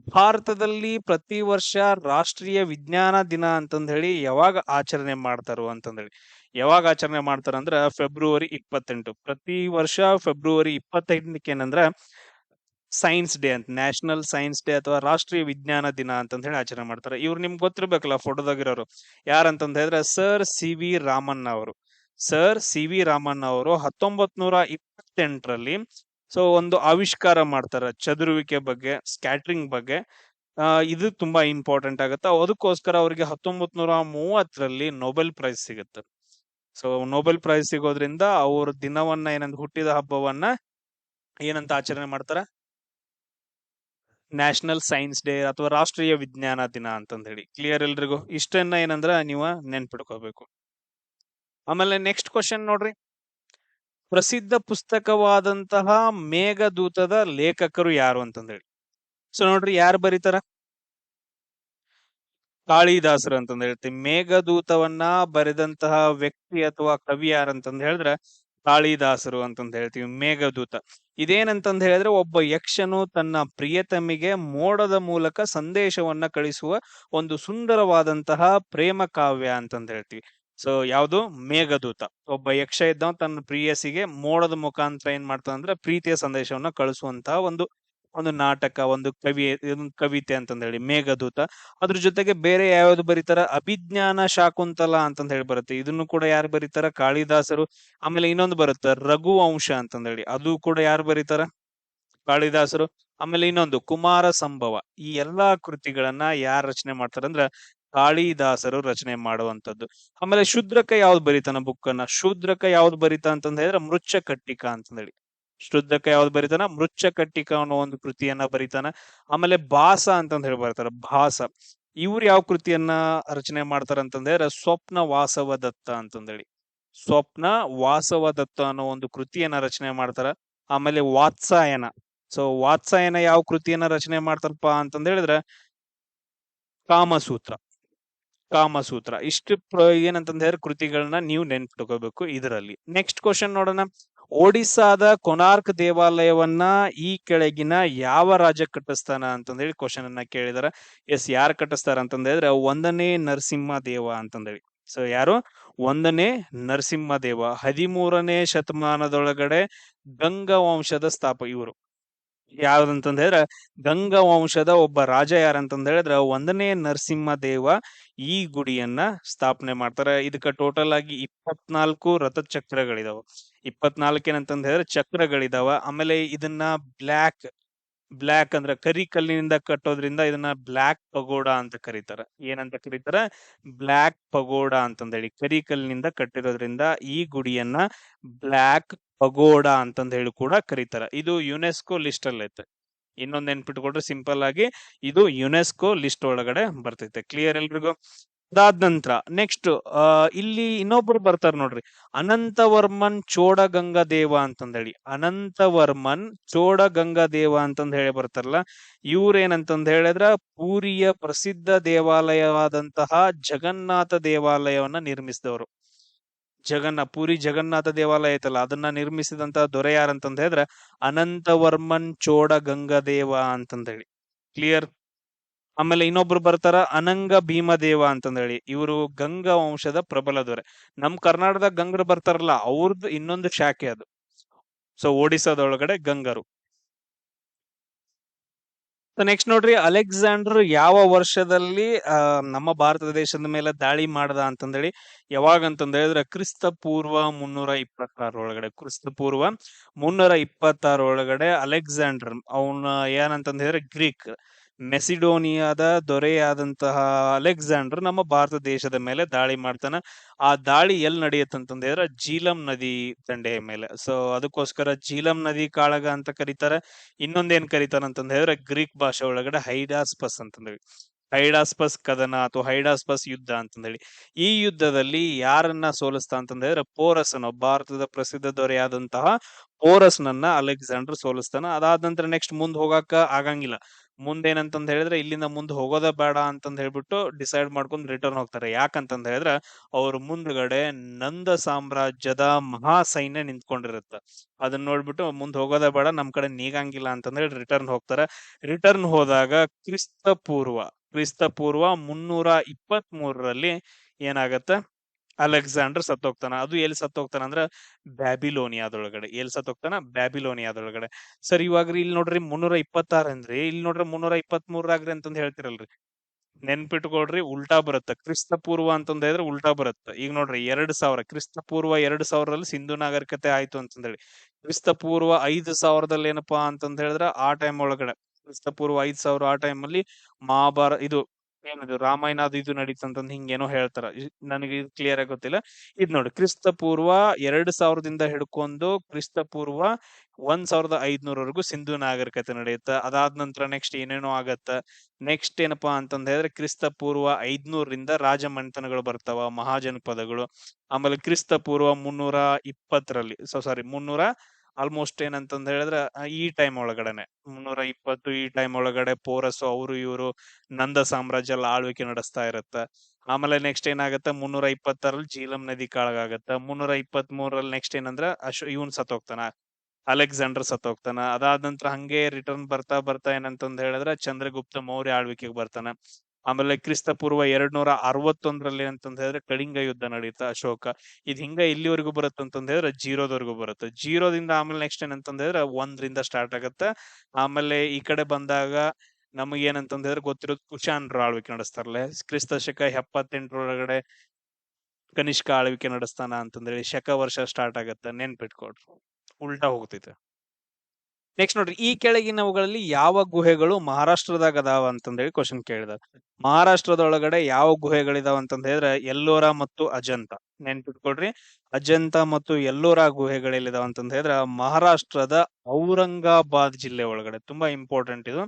ಭಾರತದಲ್ಲಿ ಪ್ರತಿ ವರ್ಷ ರಾಷ್ಟ್ರೀಯ ವಿಜ್ಞಾನ ದಿನ ಅಂತಂದ ಹೇಳಿ ಯಾವಾಗ ಆಚರಣೆ ಮಾಡ್ತಾರೋ ಅಂತಂದೇಳಿ ಯಾವಾಗ ಆಚರಣೆ ಮಾಡ್ತಾರ ಅಂದ್ರ ಫೆಬ್ರವರಿ ಇಪ್ಪತ್ತೆಂಟು. ಪ್ರತಿ ವರ್ಷ ಫೆಬ್ರವರಿ ಇಪ್ಪತ್ತೈದಕ್ಕೆ ಏನಂದ್ರ ಸೈನ್ಸ್ ಡೇ ಅಂತ, ನ್ಯಾಷನಲ್ ಸೈನ್ಸ್ ಡೇ ಅಥವಾ ರಾಷ್ಟ್ರೀಯ ವಿಜ್ಞಾನ ದಿನ ಅಂತಂದ ಹೇಳಿ ಆಚರಣೆ ಮಾಡ್ತಾರೆ. ಇವ್ರು ನಿಮ್ಗೆ ಗೊತ್ತಿರ್ಬೇಕಲ್ಲ ಫೋಟೋದಾಗಿರೋರು. ಯಾರಂತಂದ ಹೇಳಿದ್ರೆ ಸರ್ ಸಿ ವಿ ರಾಮಣ್ಣ ಅವರು ಸರ್ ಸಿ ವಿ ರಾಮನ್ ಅವರು ಹತ್ತೊಂಬತ್ ನೂರ ಇಪ್ಪತ್ತೆಂಟರಲ್ಲಿ ಸೊ, ಒಂದು ಆವಿಷ್ಕಾರ ಮಾಡ್ತಾರೆ ಚದುರುವಿಕೆ ಬಗ್ಗೆ, ಸ್ಕ್ಯಾಟ್ರಿಂಗ್ ಬಗ್ಗೆ. ಇದು ತುಂಬಾ ಇಂಪಾರ್ಟೆಂಟ್ ಆಗುತ್ತೆ. ಅದಕ್ಕೋಸ್ಕರ ಅವರಿಗೆ ಹತ್ತೊಂಬತ್ ನೂರ ಮೂವತ್ತರಲ್ಲಿ ನೊಬೆಲ್ ಪ್ರೈಸ್ ಸಿಗುತ್ತೆ. ಸೊ, ನೊಬೆಲ್ ಪ್ರೈಸ್ ಸಿಗೋದ್ರಿಂದ ಅವ್ರ ದಿನವನ್ನ ಏನಂತ ಹುಟ್ಟಿದ ಹಬ್ಬವನ್ನ ಏನಂತ ಆಚರಣೆ ಮಾಡ್ತಾರ? ನ್ಯಾಷನಲ್ ಸೈನ್ಸ್ ಡೇ ಅಥವಾ ರಾಷ್ಟ್ರೀಯ ವಿಜ್ಞಾನ ದಿನ ಅಂತಂದ ಹೇಳಿ ಕ್ಲಿಯರ್ ಎಲ್ರಿಗೂ? ಇಷ್ಟನ್ನ ಏನಂದ್ರ ನೀವು ನೆನ್ಪಿಟ್ಕೋಬೇಕು. ಆಮೇಲೆ ನೆಕ್ಸ್ಟ್ ಕ್ವಶನ್ ನೋಡ್ರಿ. ಪ್ರಸಿದ್ಧ ಪುಸ್ತಕವಾದಂತಹ ಮೇಘದೂತದ ಲೇಖಕರು ಯಾರು ಅಂತಂದೇಳಿ. ಸೊ ನೋಡ್ರಿ ಯಾರು ಬರೀತಾರ? ಕಾಳಿದಾಸರು ಅಂತಂದ ಹೇಳ್ತೀವಿ. ಮೇಘದೂತವನ್ನ ಬರೆದಂತಹ ವ್ಯಕ್ತಿ ಅಥವಾ ಕವಿ ಯಾರಂತಂದ್ ಹೇಳಿದ್ರೆ ಕಾಳಿದಾಸರು ಅಂತಂದ ಹೇಳ್ತೀವಿ, ಮೇಘದೂತ. ಇದೇನಂತಂದ್ ಹೇಳಿದ್ರೆ ಒಬ್ಬ ಯಕ್ಷನು ತನ್ನ ಪ್ರಿಯತಮಿಗೆ ಮೋಡದ ಮೂಲಕ ಸಂದೇಶವನ್ನ ಕಳಿಸುವ ಒಂದು ಸುಂದರವಾದಂತಹ ಪ್ರೇಮ ಕಾವ್ಯ ಅಂತಂದ ಹೇಳ್ತೀವಿ. ಸೊ ಯಾವುದು? ಮೇಘದೂತ. ಒಬ್ಬ ಯಕ್ಷ ಇದ್ದ ತನ್ನ ಪ್ರಿಯಸಿಗೆ ಮೋಡದ ಮುಖಾಂತರ ಏನ್ ಮಾಡ್ತಾನಂದ್ರೆ ಪ್ರೀತಿಯ ಸಂದೇಶವನ್ನ ಕಳಿಸುವಂತಹ ಒಂದು ಒಂದು ನಾಟಕ, ಒಂದು ಕವಿ ಒಂದು ಕವಿತೆ ಅಂತಂದ ಹೇಳಿ ಮೇಘದೂತ. ಅದ್ರ ಜೊತೆಗೆ ಬೇರೆ ಯಾವ್ದು ಬರೀತಾರ? ಅಭಿಜ್ಞಾನ ಶಾಕುಂತಲ ಅಂತಂದ ಹೇಳಿ ಬರುತ್ತೆ. ಇದನ್ನು ಕೂಡ ಯಾರು ಬರೀತಾರ? ಕಾಳಿದಾಸರು. ಆಮೇಲೆ ಇನ್ನೊಂದು ಬರುತ್ತೆ, ರಘುವಂಶ ಅಂತಂದ ಹೇಳಿ ಅದು ಕೂಡ ಯಾರು ಬರೀತಾರ? ಕಾಳಿದಾಸರು. ಆಮೇಲೆ ಇನ್ನೊಂದು ಕುಮಾರ ಸಂಭವ ಈ ಎಲ್ಲಾ ಕೃತಿಗಳನ್ನ ಯಾರು ರಚನೆ ಮಾಡ್ತಾರ ಅಂದ್ರ ಕಾಳಿದಾಸರು ರಚನೆ ಮಾಡುವಂತದ್ದು ಆಮೇಲೆ ಶುದ್ರಕ ಯಾವ್ದು ಬರೀತಾನ ಬುಕ್ ಅನ್ನ? ಶೂದ್ರಕ ಯಾವ್ದು ಬರೀತಾ ಅಂತಂದ ಹೇಳಿದ್ರೆ ಮೃಚ್ಛ ಕಟ್ಟಿಕ ಅಂತಂದೇಳಿ. ಶುದ್ರಕ ಯಾವ್ದು ಬರೀತಾನ ಮೃಚ್ಛ ಕಟ್ಟಿಕ ಅನ್ನೋ ಒಂದು ಕೃತಿಯನ್ನ ಬರೀತಾನ. ಆಮೇಲೆ ಭಾಸ ಅಂತಂದ ಹೇಳಿ ಬರ್ತಾರ. ಭಾಸ. ಇವ್ರು ಯಾವ ಕೃತಿಯನ್ನ ರಚನೆ ಮಾಡ್ತಾರ ಅಂತಂದ್ರೆ ಸ್ವಪ್ನ ವಾಸವ ದತ್ತ ಅಂತಂದೇಳಿ. ಸ್ವಪ್ನ ವಾಸವ ದತ್ತ ಅನ್ನೋ ಒಂದು ಕೃತಿಯನ್ನ ರಚನೆ ಮಾಡ್ತಾರ. ಆಮೇಲೆ ವಾತ್ಸಾಯನ. ಸೊ ವಾತ್ಸಾಯನ ಯಾವ ಕೃತಿಯನ್ನ ರಚನೆ ಮಾಡ್ತಾರಪ್ಪ ಅಂತಂದ ಕಾಮಸೂತ್ರ. ಕಾಮಸೂತ್ರ. ಇಷ್ಟು ಏನಂತಂದ ಹೇಳಿದ್ರೆ ಕೃತಿಗಳನ್ನ ನೀವು ನೆನ್ಪಿಟ್ಕೋಬೇಕು ಇದರಲ್ಲಿ. ನೆಕ್ಸ್ಟ್ ಕ್ವಶನ್ ನೋಡೋಣ. ಒಡಿಸ್ಸಾದ ಕೊನಾರ್ಕ್ ದೇವಾಲಯವನ್ನ ಈ ಕೆಳಗಿನ ಯಾವ ರಾಜ ಕಟ್ಟಿಸ್ತಾನ ಅಂತಂದೇಳಿ ಕ್ವಶನ್ ಅನ್ನ ಕೇಳಿದಾರ. ಎಸ್, ಯಾರು ಕಟ್ಟಿಸ್ತಾರ ಅಂತಂದ ಹೇಳಿದ್ರೆ ಒಂದನೇ ನರಸಿಂಹ ದೇವ ಅಂತಂದೇಳಿ ಸೊ ಯಾರು? ಒಂದನೇ ನರಸಿಂಹ ದೇವ. ಹದಿಮೂರನೇ ಶತಮಾನದೊಳಗಡೆ ಗಂಗ ವಂಶದ ಸ್ಥಾಪ, ಇವರು. ಯಾವ್ದಂತಂದ ಹೇಳಿದ್ರೆ ಗಂಗಾ ವಂಶದ ಒಬ್ಬ ರಾಜ ಯಾರಂತಂದ ಹೇಳಿದ್ರೆ ಒಂದನೇ ನರಸಿಂಹ ದೇವ ಈ ಗುಡಿಯನ್ನ ಸ್ಥಾಪನೆ ಮಾಡ್ತಾರೆ. ಇದಕ್ಕ ಟೋಟಲ್ ಆಗಿ ಇಪ್ಪತ್ನಾಲ್ಕು ರಥಚಕ್ರಗಳಿದಾವ. ಇಪ್ಪತ್ನಾಲ್ಕು ಏನಂತಂದ ಹೇಳಿದ್ರೆ ಚಕ್ರಗಳಿದಾವ. ಆಮೇಲೆ ಇದನ್ನ ಬ್ಲ್ಯಾಕ್ ಬ್ಲ್ಯಾಕ್ ಅಂದ್ರೆ ಕರಿ ಕಲ್ಲಿನಿಂದ ಕಟ್ಟೋದ್ರಿಂದ ಇದನ್ನ ಬ್ಲ್ಯಾಕ್ ಪಗೋಡ ಅಂತ ಕರೀತಾರೆ. ಏನಂತ ಕರೀತಾರೆ? ಬ್ಲ್ಯಾಕ್ ಪಗೋಡ ಅಂತಂದೇಳಿ. ಕರಿ ಕಲ್ಲಿನಿಂದ ಕಟ್ಟಿರೋದ್ರಿಂದ ಈ ಗುಡಿಯನ್ನ ಬ್ಲ್ಯಾಕ್ ಪಗೋಡ ಅಂತಂದ ಹೇಳಿ ಕೂಡ ಕರೀತಾರ. ಇದು ಯುನೆಸ್ಕೋ ಲಿಸ್ಟ್ ಅಲ್ಲಿ ಐತೆ. ಇನ್ನೊಂದ್ ನೆನ್ಪಿಟ್ಕೊಂಡ್ರೆ ಸಿಂಪಲ್ ಆಗಿ ಇದು ಯುನೆಸ್ಕೋ ಲಿಸ್ಟ್ ಒಳಗಡೆ ಬರ್ತೈತೆ. ಕ್ಲಿಯರ್ ಎಲ್ರಿಗೂ? ಅದಾದ ನಂತರ ನೆಕ್ಸ್ಟ್ ಇಲ್ಲಿ ಇನ್ನೊಬ್ರು ಬರ್ತಾರ ನೋಡ್ರಿ. ಅನಂತವರ್ಮನ್ ಚೋಡಗಂಗಾ ದೇವ ಅಂತಂದೇಳಿ ಅನಂತವರ್ಮನ್ ಚೋಡಗಂಗಾ ದೇವ ಅಂತಂದ ಹೇಳಿ ಬರ್ತಾರಲ್ಲ, ಇವ್ರೇನಂತಂದ ಹೇಳಿದ್ರ ಪೂರಿಯ ಪ್ರಸಿದ್ಧ ದೇವಾಲಯವಾದಂತಹ ಜಗನ್ನಾಥ ದೇವಾಲಯವನ್ನ ನಿರ್ಮಿಸಿದವರು. ಜಗನ್ನ ಪುರಿ ಜಗನ್ನಾಥ ದೇವಾಲಯ ಐತಲ್ಲ, ಅದನ್ನ ನಿರ್ಮಿಸಿದಂತ ದೊರೆ ಯಾರಂತಂದ ಹೇಳಿದ್ರೆ, ಅನಂತವರ್ಮನ್ ಚೋಡ ಗಂಗದೇವ ಅಂತಂದೇಳಿ ಕ್ಲಿಯರ್ ಆಮೇಲೆ ಇನ್ನೊಬ್ರು ಬರ್ತಾರ, ಅನಂಗ ಭೀಮದೇವ ಅಂತಂದೇಳಿ ಇವರು ಗಂಗಾ ವಂಶದ ಪ್ರಬಲ ದೊರೆ. ನಮ್ ಕರ್ನಾಟಕದ ಗಂಗರು ಬರ್ತಾರಲ್ಲ ಅವ್ರದ್ದು ಇನ್ನೊಂದು ಶಾಖೆ ಅದು. ಸೊ ಒಡಿಸಾದೊಳಗಡೆ ಗಂಗರು. ನೆಕ್ಸ್ಟ್ ನೋಡ್ರಿ ಅಲೆಕ್ಸಾಂಡರ್ ಯಾವ ವರ್ಷದಲ್ಲಿ ನಮ್ಮ ಭಾರತ ದೇಶದ ಮೇಲೆ ದಾಳಿ ಮಾಡದ ಅಂತಂದೇಳಿ ಯಾವಾಗ ಅಂತಂದ ಹೇಳಿದ್ರೆ ಕ್ರಿಸ್ತ ಪೂರ್ವ ಮುನ್ನೂರ ಇಪ್ಪತ್ತಾರ ಒಳಗಡೆ. ಕ್ರಿಸ್ತ ಪೂರ್ವ ಮುನ್ನೂರ ಇಪ್ಪತ್ತಾರ ಒಳಗಡೆ ಅಲೆಕ್ಸಾಂಡರ್ ಅವನ ಏನಂತಂದ ಹೇಳಿದ್ರೆ ಗ್ರೀಕ್ ಮೆಸಿಡೋನಿಯಾದ ದೊರೆಯಾದಂತಹ ಅಲೆಕ್ಸಾಂಡರ್ ನಮ್ಮ ಭಾರತ ದೇಶದ ಮೇಲೆ ದಾಳಿ ಮಾಡ್ತಾನ. ಆ ದಾಳಿ ಎಲ್ಲಿ ನಡೆಯುತ್ತಂತಂದ್ರೆ ಜೀಲಂ ನದಿ ದಂಡೆಯ ಮೇಲೆ. ಸೊ ಅದಕ್ಕೋಸ್ಕರ ಜೀಲಂ ನದಿ ಕಾಳಗ ಅಂತ ಕರೀತಾರ. ಇನ್ನೊಂದೇನ್ ಕರೀತಾರ ಅಂತಂದ ಗ್ರೀಕ್ ಭಾಷೆ ಒಳಗಡೆ ಹೈಡಾಸ್ಪಸ್ ಅಂತಂದೇಳಿ ಹೈಡಾಸ್ಪಸ್ ಕದನ ಅಥವಾ ಹೈಡಾಸ್ಪಸ್ ಯುದ್ಧ ಅಂತಂದೇಳಿ ಈ ಯುದ್ಧದಲ್ಲಿ ಯಾರನ್ನ ಸೋಲಿಸ್ತಾ ಅಂತಂದ್ರೆ ಹೇಳಿದ್ರೆ ಪೋರಸ್ ಅನ್ನೋ ಭಾರತದ ಪ್ರಸಿದ್ಧ ದೊರೆಯಾದಂತಹ ಪೋರಸ್ನನ್ನ ಅಲೆಕ್ಸಾಂಡರ್ ಸೋಲಿಸ್ತಾನ. ಅದಾದ ನಂತರ ನೆಕ್ಸ್ಟ್ ಮುಂದೆ ಹೋಗಾಕ ಆಗಂಗಿಲ್ಲ. ಮುಂದೇನಂತಂದ್ ಹೇಳಿದ್ರೆ ಇಲ್ಲಿಂದ ಮುಂದೆ ಹೋಗೋದ ಬೇಡ ಅಂತಂದ್ ಹೇಳ್ಬಿಟ್ಟು ಡಿಸೈಡ್ ಮಾಡ್ಕೊಂಡು ರಿಟರ್ನ್ ಹೋಗ್ತಾರೆ. ಯಾಕಂತಂದ್ ಹೇಳಿದ್ರೆ ಅವ್ರ ಮುಂದ್ಗಡೆ ನಂದ ಸಾಮ್ರಾಜ್ಯದ ಮಹಾ ಸೈನ್ಯ ನಿಂತ್ಕೊಂಡಿರುತ್ತ. ಅದನ್ನ ನೋಡ್ಬಿಟ್ಟು ಮುಂದ್ ಹೋಗೋದ ಬೇಡ, ನಮ್ ಕಡೆ ನೀಗಂಗಿಲ್ಲ ಅಂತಂದ್ರೆ ರಿಟರ್ನ್ ಹೋಗ್ತಾರೆ. ರಿಟರ್ನ್ ಹೋದಾಗ ಕ್ರಿಸ್ತ ಪೂರ್ವ ಕ್ರಿಸ್ತ ಪೂರ್ವ ಮುನ್ನೂರ ಇಪ್ಪತ್ತ್ ಮೂರರಲ್ಲಿ ಏನಾಗತ್ತ? ಅಲೆಕ್ಸಾಂಡರ್ ಸತ್ತೋಗ್ತಾನ. ಅದು ಎಲ್ಲಿ ಸತ್ತೋಗ್ತಾನ ಅಂದ್ರ ಬ್ಯಾಬಿಲೋನಿಯಾದೊಳಗಡೆ. ಎಲ್ಲಿ ಸತ್ತೋಗ್ತಾನ? ಬ್ಯಾಬಿಲೋನಿಯಾದೊಳಗಡೆ. ಸರ್, ಇವಾಗ ಇಲ್ಲಿ ನೋಡ್ರಿ ಮುನ್ನೂರ ಇಪ್ಪತ್ತಾರ ಅಂದ್ರಿ. ಇಲ್ಲಿ ನೋಡ್ರಿ ಮುನ್ನೂರ ಇಪ್ಪತ್ತ್ ಮೂರಾಗ್ರಿ ಅಂತಂದ್ ಹೇಳ್ತಿರಲ್ರಿ. ನೆನ್ಪಿಟ್ಕೊಳ್ರಿ ಉಲ್ಟಾ ಬರುತ್ತೆ. ಕ್ರಿಸ್ತ ಪೂರ್ವ ಅಂತಂದ ಹೇಳಿದ್ರೆ ಉಲ್ಟಾ ಬರುತ್ತೆ. ಈಗ ನೋಡ್ರಿ ಎರಡ್ ಸಾವಿರ, ಕ್ರಿಸ್ತ ಪೂರ್ವ ಎರಡ್ ಸಾವಿರದಲ್ಲಿ ಸಿಂಧು ನಾಗರಿಕತೆ ಆಯ್ತು ಅಂತಂದೇಳಿ. ಕ್ರಿಸ್ತ ಪೂರ್ವ ಐದು ಸಾವಿರದಲ್ಲಿ ಏನಪ್ಪಾ ಅಂತಂದ ಹೇಳಿದ್ರೆ ಆ ಟೈಮ್ ಒಳಗಡೆ. ಕ್ರಿಸ್ತ ಪೂರ್ವ ಐದ್ ಸಾವಿರ ಆ ಟೈಮ್ ಅಲ್ಲಿ ಮಹಾಭಾರ ಇದು ಏನದು ರಾಮಾಯಣ ಅದು ಇದು ನಡೀತಂತಂದ್ ಹಿಂಗೇನೋ ಹೇಳ್ತಾರ. ನನಗೆ ಇದು ಕ್ಲಿಯರ್ ಆಗಿ ಗೊತ್ತಿಲ್ಲ. ಇದ್ ನೋಡಿ ಕ್ರಿಸ್ತ ಪೂರ್ವ ಎರಡ್ ಸಾವಿರದಿಂದ ಹಿಡ್ಕೊಂಡು ಕ್ರಿಸ್ತ ಪೂರ್ವ ಒಂದ್ ಸಾವಿರದ ಐದ್ನೂರವರೆಗೂ ಸಿಂಧು ನಾಗರಿಕತೆ ನಡೆಯುತ್ತೆ. ಅದಾದ ನಂತರ ನೆಕ್ಸ್ಟ್ ಏನೇನೋ ಆಗತ್ತ. ನೆಕ್ಸ್ಟ್ ಏನಪ್ಪಾ ಅಂತಂದ ಹೇಳಿದ್ರೆ ಕ್ರಿಸ್ತ ಪೂರ್ವ ಐದ್ನೂರರಿಂದ ರಾಜಮನೆತನಗಳು ಬರ್ತಾವ, ಮಹಾಜನಪದಗಳು. ಆಮೇಲೆ ಕ್ರಿಸ್ತ ಪೂರ್ವ ಮುನ್ನೂರ ಇಪ್ಪತ್ತರಲ್ಲಿ ಸೊ ಸಾರಿ ಮುನ್ನೂರ ಆಲ್ಮೋಸ್ಟ್ ಏನಂತಂದ ಹೇಳಿದ್ರೆ ಈ ಟೈಮ್ ಒಳಗಡೆನೆ. ಮುನ್ನೂರ ಇಪ್ಪತ್ತು ಈ ಟೈಮ್ ಒಳಗಡೆ ಪೋರಸ್, ಅವರು ಇವರು, ನಂದ ಸಾಮ್ರಾಜ್ಯ ಆಳ್ವಿಕೆ ನಡೆಸ್ತಾ ಇರತ್ತ. ಆಮೇಲೆ ನೆಕ್ಸ್ಟ್ ಏನಾಗುತ್ತೆ? ಮುನ್ನೂರ ಇಪ್ಪತ್ತಾರಲ್ಲಿ ಜೀಲಂ ನದಿ ಕಾಳಗಾಗತ್ತ. ಮುನ್ನೂರ ಇಪ್ಪತ್ತ್ ಮೂರಲ್ಲಿ ನೆಕ್ಸ್ಟ್ ಏನಂದ್ರ, ಅಶೋ, ಇವನ್ ಸತ್ತೋಗ್ತಾನ, ಅಲೆಕ್ಸಾಂಡರ್ ಸತ್ತೋಗ್ತಾನ. ಅದಾದ ನಂತರ ಹಂಗೆ ರಿಟರ್ನ್ ಬರ್ತಾ ಬರ್ತಾ ಏನಂತಂದ್ ಹೇಳಿದ್ರೆ, ಚಂದ್ರಗುಪ್ತ ಮೌರ್ಯ ಆಳ್ವಿಕೆಗೆ ಬರ್ತಾನ. ಆಮೇಲೆ ಕ್ರಿಸ್ತ ಪೂರ್ವ ಎರಡ್ ನೂರ ಅರವತ್ತೊಂದರಲ್ಲಿ ಅಂತಂದ ಹೇಳಿದ್ರೆ ಕಳಿಂಗ ಯುದ್ಧ ನಡೀತಾ ಅಶೋಕ. ಇದ್ ಹಿಂಗ ಇಲ್ಲಿವರೆಗೂ ಬರುತ್ತೆ ಅಂತಂದ ಹೇಳಿದ್ರೆ ಜೀರೋದವರೆಗೂ ಬರುತ್ತೆ. ಜೀರೋದಿಂದ ಆಮೇಲೆ ನೆಕ್ಸ್ಟ್ ಏನಂತಂದ ಹೇಳಿದ್ರೆ ಒಂದ್ರಿಂದ ಸ್ಟಾರ್ಟ್ ಆಗುತ್ತೆ. ಆಮೇಲೆ ಈ ಕಡೆ ಬಂದಾಗ ನಮಗೆ ಏನಂತಂದ ಹೇಳಿದ್ರೆ ಗೊತ್ತಿರೋದು ಕುಶಾನ್ರ ಆಳ್ವಿಕೆ ನಡೆಸ್ತಾರಲ್ಲ. ಕ್ರಿಸ್ತ ಶಕ ಎಪ್ಪತ್ತೆಂಟರೊಳಗಡೆ ಕನಿಷ್ಕ ಆಳ್ವಿಕೆ ನಡೆಸ್ತಾನ ಅಂತಂದ್ರೆ ಶಕ ವರ್ಷ ಸ್ಟಾರ್ಟ್ ಆಗತ್ತೆ. ನೆನ್ಪಿಟ್ಕೊಡ್ರು ಉಲ್ಟಾ ಹೋಗ್ತೈತೆ. ನೆಕ್ಸ್ಟ್ ನೋಡ್ರಿ, ಈ ಕೆಳಗಿನವುಗಳಲ್ಲಿ ಯಾವ ಗುಹೆಗಳು ಮಹಾರಾಷ್ಟ್ರದಾಗ ಅದಾವ ಅಂತಂದೇಳಿ ಕ್ವಶನ್ ಕೇಳಿದ ಮಹಾರಾಷ್ಟ್ರದೊಳಗಡೆ ಯಾವ ಗುಹೆಗಳಿದಾವ ಅಂತಂದ ಹೇಳಿದ್ರೆ ಎಲ್ಲೋರ ಮತ್ತು ಅಜಂತ. ನೆನ್ಪಿಟ್ಕೊಳ್ರಿ, ಅಜಂತ ಮತ್ತು ಎಲ್ಲೋರ ಗುಹೆಗಳೆಲ್ಲಿದಾವ ಅಂತಂದ ಹೇಳಿದ್ರೆ ಮಹಾರಾಷ್ಟ್ರದ ಔರಂಗಾಬಾದ್ ಜಿಲ್ಲೆ ಒಳಗಡೆ, ತುಂಬಾ ಇಂಪಾರ್ಟೆಂಟ್ ಇದು.